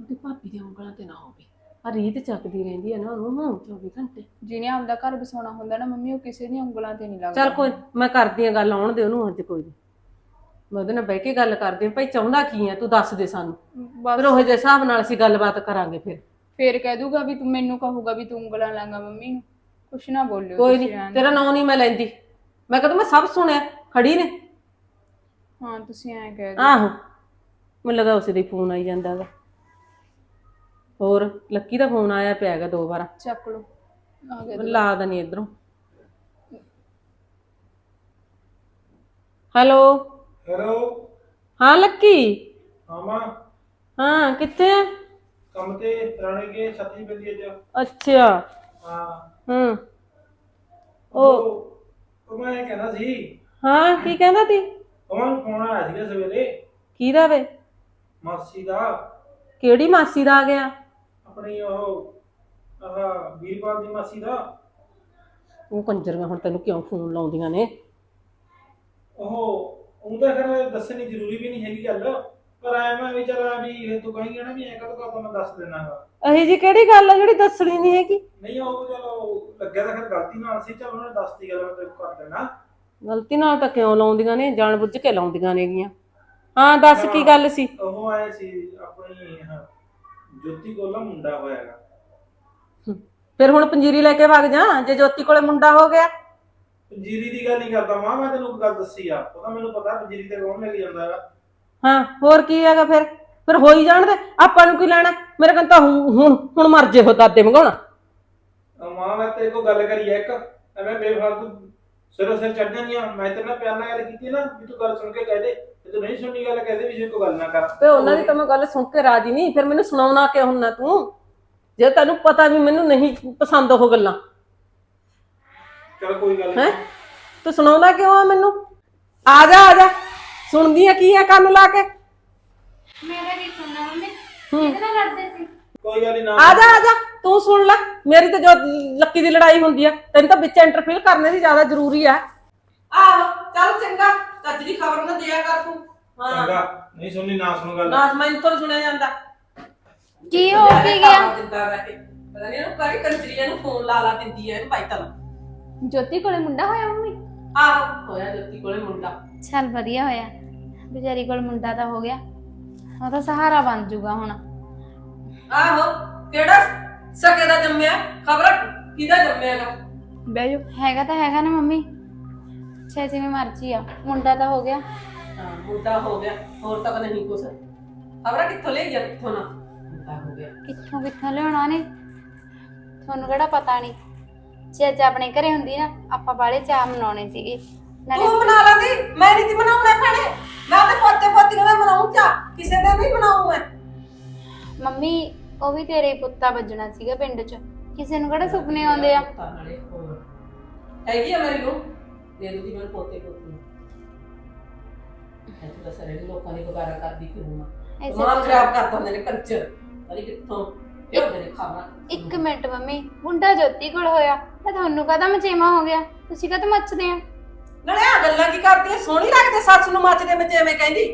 ਉਹਦੀ ਭਾਬੀ ਦੀਆਂ ਉਂਗਲਾਂ ਤੇ ਨਾ ਹੋਵੇ। ਆ ਰੀਤ ਚੱਕਦੀ ਰਹਿੰਦੀ ਹੈ ਨਾ ਉਹਨੂੰ 24 ਘੰਟੇ। ਜਿਹਨੇ ਆਪਦਾ ਘਰ ਬਸਾਉਣਾ ਹੁੰਦਾ ਨਾ ਮੰਮੀ ਉਹ ਕਿਸੇ ਦੀਆਂ ਉਂਗਲਾਂ ਤੇ ਨਹੀਂ ਲੱਗਦਾ। ਚੱਲ ਕੋਈ ਮੈਂ ਕਰਦੀ ਆ ਗੱਲ ਆਉਣ ਦੇ ਉਹਨੂੰ ਅੱਜ ਕੋਈ ਨੀ। ਮੈਂ ਉਹਦੇ ਨਾਲ ਬਹਿ ਕੇ ਗੱਲ ਕਰਦੀ ਆ ਭਾਈ ਚਾਹੁੰਦਾ ਕੀ ਆ ਤੂੰ ਦੱਸ ਦੇ ਸਾਨੂੰ। ਬਸ। ਫਿਰ ਉਹ ਜਿਹੇ ਹਿਸਾਬ ਨਾਲ ਅਸੀਂ ਗੱਲਬਾਤ ਕਰਾਂਗੇ ਫਿਰ। ਫੇਰ ਕਹਿ ਦੂਗਾ ਵੀ ਤੂੰ ਮੈਨੂੰ ਕਹੂਗਾ ਵੀ ਤੂੰ ਉਂਗਲਾਂ ਲਾਂਗਾ ਮੰਮੀ ਨੂੰ। ਕੁਛ ਨਾ ਬੋਲਿਓ ਕੋਈ ਤੁਸੀਂ ਨਹੀਂ। ਤੇਰਾ ਨਾਂ ਨਹੀਂ ਮੈਂ ਲੈਂਦੀ। ਮੈਂ ਕਹਿੰਦਾ ਮੈਂ ਸਭ ਸੁਣਿਆ ਖੜੀ ਨੇ ਹਾਂ ਤੁਸੀਂ ਐਂ ਕਹਿ ਦਿਓ। ਆਹੋ ਮੈਨੂੰ ਲੱਗਾ ਉਸੇ ਦਾ ਹੀ ਫੋਨ ਆਈ ਜਾਂਦਾ ਵਾ। ਹੋਰ ਲੱਕੀ ਦਾ ਫੋਨ ਆਇਆ ਪਿਆ ਹੈਗਾ ਦੋ ਵਾਰ। ਚੱਕ ਲਓ ਆ ਗਿਆ ਲਾ ਦਨੀ ਇਧਰੋਂ। ਹੈਲੋ? ਹੈਲੋ? ਹਾਂ ਲੱਕੀ? ਆਮਾ ਹਾਂ ਕਿੱਥੇ ਆ? ਕੰਮ ਤੇ ਰਾਣੇ ਕੇ ਛੱਤੀ ਬੰਦੀ ਅੱਜ। ਅੱਛਾ। ਹਾਂ। ਹੂੰ। ਉਹ ਉਹ ਮੈਂ ਇਹ ਕਹਿੰਦਾ ਸੀ। ਹਾਂ ਕੀ ਕਹਿੰਦਾ ਤੀ ਨੂੰ ਫੋਨ ਆਇਆ ਸੀਗਾ ਸਵੇਰੇ। ਕਿਹਦਾ ਵੇ? ਮਾਸੀ ਦਾ। ਕਿਹੜੀ ਮਾਸੀ ਦਾ ਆ ਗਿਆ? ਆਪਣੀ ਉਹ ਆਹ ਵੀਰਪਾਲ ਦੀ ਮਾਸੀ ਦਾ। ਉਹ ਕੰਜਰੀਆਂ ਹੁਣ ਤੈਨੂੰ ਕਿਉਂ ਫੋਨ ਲਾਉਂਦੀਆਂ ਨੇ? ਉਹ ਉਹ ਤਾਂ ਕਰ ਦੱਸਣੀ ਜ਼ਰੂਰੀ ਵੀ ਨਹੀਂ ਹੈਗੀ ਗੱਲ। ਪਰ ਐ ਮੈਂ ਵੀ ਚੱਲ ਵੀ ਇਹ ਤੂੰ ਕਹੀਂ ਨਾ ਵੀ ਐ ਕਦੋਂ ਕਦੋਂ ਮੈਂ ਦੱਸ ਦੇਣਾਗਾ ਅਹੀ ਜੀ ਕਿਹੜੀ ਗੱਲ ਆ ਜਿਹੜੀ ਦੱਸਣੀ ਨਹੀਂ ਹੈਗੀ? ਨਹੀਂ ਉਹ ਚਲੋ ਲੱਗਿਆ ਤਾਂ ਫਿਰ ਗਲਤੀ ਨਾਲ ਸੀ। ਚਲ ਉਹਨਾਂ ਦੱਸਤੀ ਗੱਲ ਮੈਂ ਤੈਨੂੰ ਕਰ ਦੇਣਾ ਗਲਤੀ ਨਾਲ ਤਾਂ ਕਿਉਂ ਲਾਉਂਦੀਆਂ ਨੇ? ਜਾਣ ਬੁੱਝ ਕੇ ਲਾਉਂਦੀਆਂ ਨੇਗੀਆਂ। ਹਾਂ ਦੱਸ ਕੀ ਗੱਲ ਸੀ? ਉਹ ਆਏ ਸੀ ਆਪਣੀ ਜੋਤੀ ਕੋਲ ਮੁੰਡਾ ਹੋਇਆਗਾ ਫਿਰ ਹੁਣ ਪੰਜੀਰੀ ਲੈ ਕੇ ਵਗ ਜਾ ਜੇ ਜੋਤੀ ਕੋਲੇ ਮੁੰਡਾ ਹੋ ਗਿਆ। ਪੰਜੀਰੀ ਦੀ ਗੱਲ ਨਹੀਂ ਕਰਦਾ ਮਾਂ ਮੈਂ ਤੈਨੂੰ ਇੱਕ ਗੱਲ ਦੱਸੀ ਆ। ਉਹ ਤਾਂ ਮੈਨੂੰ ਪਤਾ ਪੰਜੀਰੀ ਤੇ ਕੌਣ ਲੈ ਕੇ ਜਾਂਦਾ ਹੈਗਾ। ਹਾਂ ਹੋਰ ਕੀ ਹੈਗਾ ਫਿਰ? ਫਿਰ ਹੋਈ ਜਾਣ ਦੇ ਆਪਾਂ ਨੂੰ ਕੀ ਲੈਣਾ? ਮੇਰੇ ਕੋਲ ਤਾਂ ਹੁਣ ਹੁਣ- ਹੁਣ ਮਰ ਜੇ ਹੋ ਦਾਦੇ ਮੰਗਾਉਣਾ। ਅਹ ਮਾਂ ਮੈਂ ਤੇਰੇ ਕੋਲ ਗੱਲ ਕਰੀ ਆ ਇੱਕ। ਐਵੇਂ ਬੇਫਾਲਤੂ ਸਿਰੋਂ ਸਿਰ ਚੜ ਜਾਂਦੀਆਂ ਮੈਂ ਤੇਰੇ ਨਾਲ ਪਿਆਰ ਨਾਲ ਗੱਲ ਕੀਤੀ ਨਾ ਵੀ ਤੂੰ ਗੱਲ ਸੁਣ ਕੇ ਕਹਿ ਦੇ ਜੇ ਤੂੰ ਨਹੀਂ ਸੁਣਨੀ ਗੱਲ ਕਹਿ ਦੇ ਵੀ ਜੇ ਕੋਈ ਗੱਲ ਨਾ ਕਰ। ਤੇ ਉਹਨਾਂ ਦੀ ਤਾਂ ਮੈਂ ਗੱਲ ਸੁਣ ਕੇ ਰਾਜੀ ਨਹੀਂ ਫਿਰ ਮੈਨੂੰ ਸੁਣਾਉਣਾ ਕਿਉਂ ਹੁੰਨਾ ਤੂੰ? ਜੇ ਤੈਨੂੰ ਪਤਾ ਵੀ ਮੈਨੂੰ ਨਹੀਂ ਪਸੰਦ ਉਹ ਗੱਲਾਂ। ਚਲ ਕੋਈ ਗੱਲ ਹੈ? ਨਹੀਂ ਤੂੰ ਸੁਣਾਉਂਦਾ ਕਿਉਂ ਆ ਮੈਨੂੰ? ਆ ਜਾ ਆ ਜਾ। ਸੁਣਦੀ ਆ ਕੀ ਆ ਕੰਨ ਲਾ ਕੇ? ਮੇਰਾ ਕੀ ਸੁਣਨਾ ਮੰਮੀ। ਹੂੰ। ਕਿਹਦੇ ਨਾਲ ਲੜਦੇ ਸੀ? ਕੋਈ ਗੱਲ ਨਹੀਂ ਨਾ ਆ ਜਾ ਆ ਜਾ ਤੂੰ ਸੁਣ ਲੈ ਮੇਰੀ ਤਾਂ ਜੋ ਲੱਕੀ ਦੀ ਲੜਾਈ ਹੁੰਦੀ ਆ ਤੈਨੂੰ ਤਾਂ ਵਿੱਚ ਇੰਟਰਫੇਅਰ ਕਰਨੇ ਦੀ ਜ਼ਿਆਦਾ ਜ਼ਰੂਰੀ ਆ। ਆਹੋ ਚੱਲ ਚੰਗਾ ਚੱਜ ਦੀ ਖਬਰ ਨਾ ਦਿਆ ਕਰ ਤੂੰ। ਚੰਗਾ ਨਹੀਂ ਸੁਣਨੀ ਨਾ ਸੁਣ ਗੱਲ। ਨਾ ਮੈਂ ਤੋਂ ਸੁਣਿਆ ਜਾਂਦਾ। ਕੀ ਹੋ ਕੀ ਗਿਆ? ਦਿੰਦਾ ਰਹਿ ਕੇ। ਪਤਾ ਨਹੀਂ ਇਹਨੂੰ ਕਾਹਦੀ ਕੰਟਰੀਆਂ ਨੂੰ ਫੋਨ ਲਾ ਲਾ ਦਿੰਦੀ ਐ ਇਹਨੂੰ ਬਾਈਤਲ। ਜੋਤੀ ਕੋਲੇ ਮੁੰਡਾ ਹੋਇਆ ਮੰਮੀ? ਆਹੋ ਹੋਇਆ ਜੋਤੀ ਕੋਲੇ ਮੁੰਡਾ। ਚੱਲ ਵਧੀਆ ਹੋਇਆ। ਵਿਚਾਰੀ ਕੋਲ ਮੁੰਡਾ ਤਾਂ ਹੋ ਗਿਆ। ਉਹਦਾ ਸਹਾਰਾ ਬਣ ਜੂਗਾ ਹੁਣ। ਆਹੋ ਕਿਹੜਾ ਸਕੇ ਦਾ ਜੰਮਿਆ? ਖਬਰ ਕਿਹਦਾ ਜੰਮਿਆਗਾ ਬਹਿ ਜਾ ਹੈਗਾ ਤਾਂ ਹੈਗਾ ਨਾ ਮੰਮੀ। ਛੇ ਜਿਵੇਂ ਮਰਜ਼ੀ ਆ ਮੁੰਡਾ ਤਾਂ ਹੋ ਗਿਆ। ਹਾਂ ਮੁੰਡਾ ਹੋ ਗਿਆ। ਹੋਰ ਤੱਕ ਨਹੀਂ ਕੁਛ। ਖਬਰ ਕਿੱਥੋਂ ਲੈ ਗਿਆ ਕਿੱਥੋਂ ਨਾ? ਮੁੰਡਾ ਹੋ ਗਿਆ। ਕਿੱਥੋਂ ਕਿੱਥੋਂ ਲਿਆਉਣਾ ਨੇ? ਤੁਹਾਨੂੰ ਕਿਹੜਾ ਪਤਾ ਨਹੀਂ। ਜੇ ਅੱਜ ਆਪਣੇ ਘਰੇ ਹੁੰਦੀ ਨਾ ਆਪਾਂ ਬਾਲੇ ਚਾਹ ਮਨਾਉਣੇ ਸੀਗੇ। ਨਾਲੇ ਤੂੰ ਮਨਾ ਲੈਂਦੀ? ਮੈਂ ਨਹੀਂ ਤੀ ਮਨਾਉਣਾ ਭੈਣੇ ਮੈਂ ਤੇ ਪੋਤੇ ਪੋਤੀਆਂ ਦਾ ਮਨਾਉਂ ਚਾ ਕਿਸੇ ਦਾ ਨਹੀਂ ਮਨਾਉਂ ਮੈਂ। ਮੰਮੀ ਉਹ ਵੀ ਤੇਰੇ ਹੀ ਪੁੱਤਾ ਵੱਜਣਾ ਸੀਗਾ ਪਿੰਡ 'ਚ। ਕਿਸੇ ਨੂੰ ਕਿਹੜਾ ਸੁਪਨੇ ਆਉਂਦੇ ਆ? ਨਾਲੇ ਹੋਰ। ਹੈਗੀ ਆ ਮੇਰੀ ਨੂੰ ਦੇ ਦੂਗੀ ਮੇਰੇ ਪੋਤੇ ਪੋਤੀ ਨੂੰ ਐਤੂ ਸਾਰੇ ਲੋਕਾਂ ਦੀ ਗੁਜ਼ਾਰਾ ਕਰਦੀ ਐਸੇ ਦਿਮਾਗ ਤਾਂ- ਖਰਾਬ ਕਰ ਦਿੰਦੇ ਨੇ ਕੰਚਰ ਅਰੇ ਕਿੱਥੋਂ ਲਿਆਉਂਦੇ ਨੇ ਖਾਣਾ। ਇੱਕ ਮਿੰਟ ਮੰਮੀ ਮੁੰਡਾ ਜੋਤੀ ਕੋਲ ਹੋਇਆ। ਤਾਂ ਤੁਹਾਨੂੰ ਕਹਦਾ ਮਚੇਮਾ ਹੋ ਗਿਆ? ਤੁਸੀਂ ਕਦੋਂ ਮੱਚਦੇ ਆ? ਨਾਲੇ ਆ ਗੱਲਾਂ ਕੀ ਕਰਦੀ ਐ ਸੋਹਣੀ ਲੱਗਦੇ ਸੱਸ ਨੂੰ ਮੱਚਦੇ ਵਿੱਚ ਐਵੇਂ ਕਹਿੰਦੀ।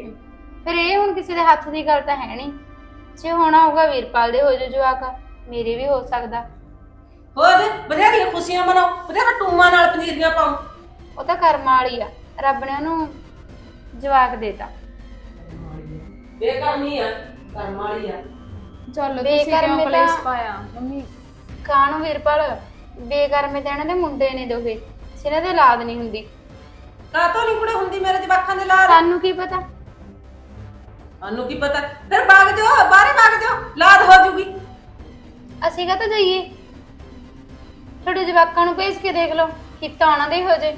ਫਿਰ ਇਹ ਹੁਣ ਕਿਸੇ ਦੇ ਹੱਥ ਦੀ ਗੱਲ ਤਾਂ ਹੈ ਨਹੀਂ ਜੇ ਹੋਣਾ ਹੋਊਗਾ ਵੀਰਪਾਲ ਦੇ ਹੋ ਜੋ ਜਵਾਕ ਮੇਰੇ ਵੀ ਹੋ ਸਕਦਾ। ਹੋ ਜੇ ਬਥੇਰੀਆਂ ਖੁਸ਼ੀਆਂ ਮਨਾਓ ਬਥੇਰਾ ਟੂਮਾਂ ਨਾਲ ਪਨੀਰੀਆਂ ਪਾਉ ਉਹ ਤਾਂ ਕਰਮ ਵਾਲੀ ਆ ਰੱਬ ਨੇ ਉਹਨੂੰ ਜਵਾਕ ਦੇਤਾ। ਬੇਕਰਮੀ ਆ ਕਰਮ ਵਾਲੀ ਆ। ਚੱਲ ਤੁਸੀਂ ਕਿਉਂ ਮੈਂ ਕਲੇਸ਼ ਤਾਂ- ਪਾਇਆ? ਮੰਮੀ। ਕਾਹਨੂੰ ਵੀਰਪਾਲ? ਬੇਕਰਮੇ ਤਾਂ ਇਹਨਾਂ ਦੇ ਮੁੰਡੇ ਨੇ ਦੋਗੇ ਸਿਰਾਂ ਤੇ ਲਾਦ ਨਹੀਂ ਹੁੰਦੀ। ਕਾਤੋਂ ਨਹੀਂ ਕੁੜੇ ਹੁੰਦੀ ਮੇਰੇ ਜਵਾਕਾਂ ਦੇ ਲਾਲ ਸਾਨੂੰ ਕੀ ਪਤਾ? ਸਾਨੂੰ ਕੀ ਪਤਾ? ਫਿਰ ਭਾਗ ਜਾਓ ਬਾਹਰੇ ਭਾਗ ਜਾਓ ਲਾਦ ਹੋ ਜੂਗੀ। ਅਸੀਂ ਕਾ ਤਾਂ ਜਾਈਏ? ਤੁਹਾਡੇ ਜਵਾਕਾਂ ਨੂੰ ਭੇਜ ਕੇ ਦੇਖ ਲਓ ਕਿਤਾ ਉਹਨਾਂ ਦੇ ਹੀ ਹੋ ਜੇ।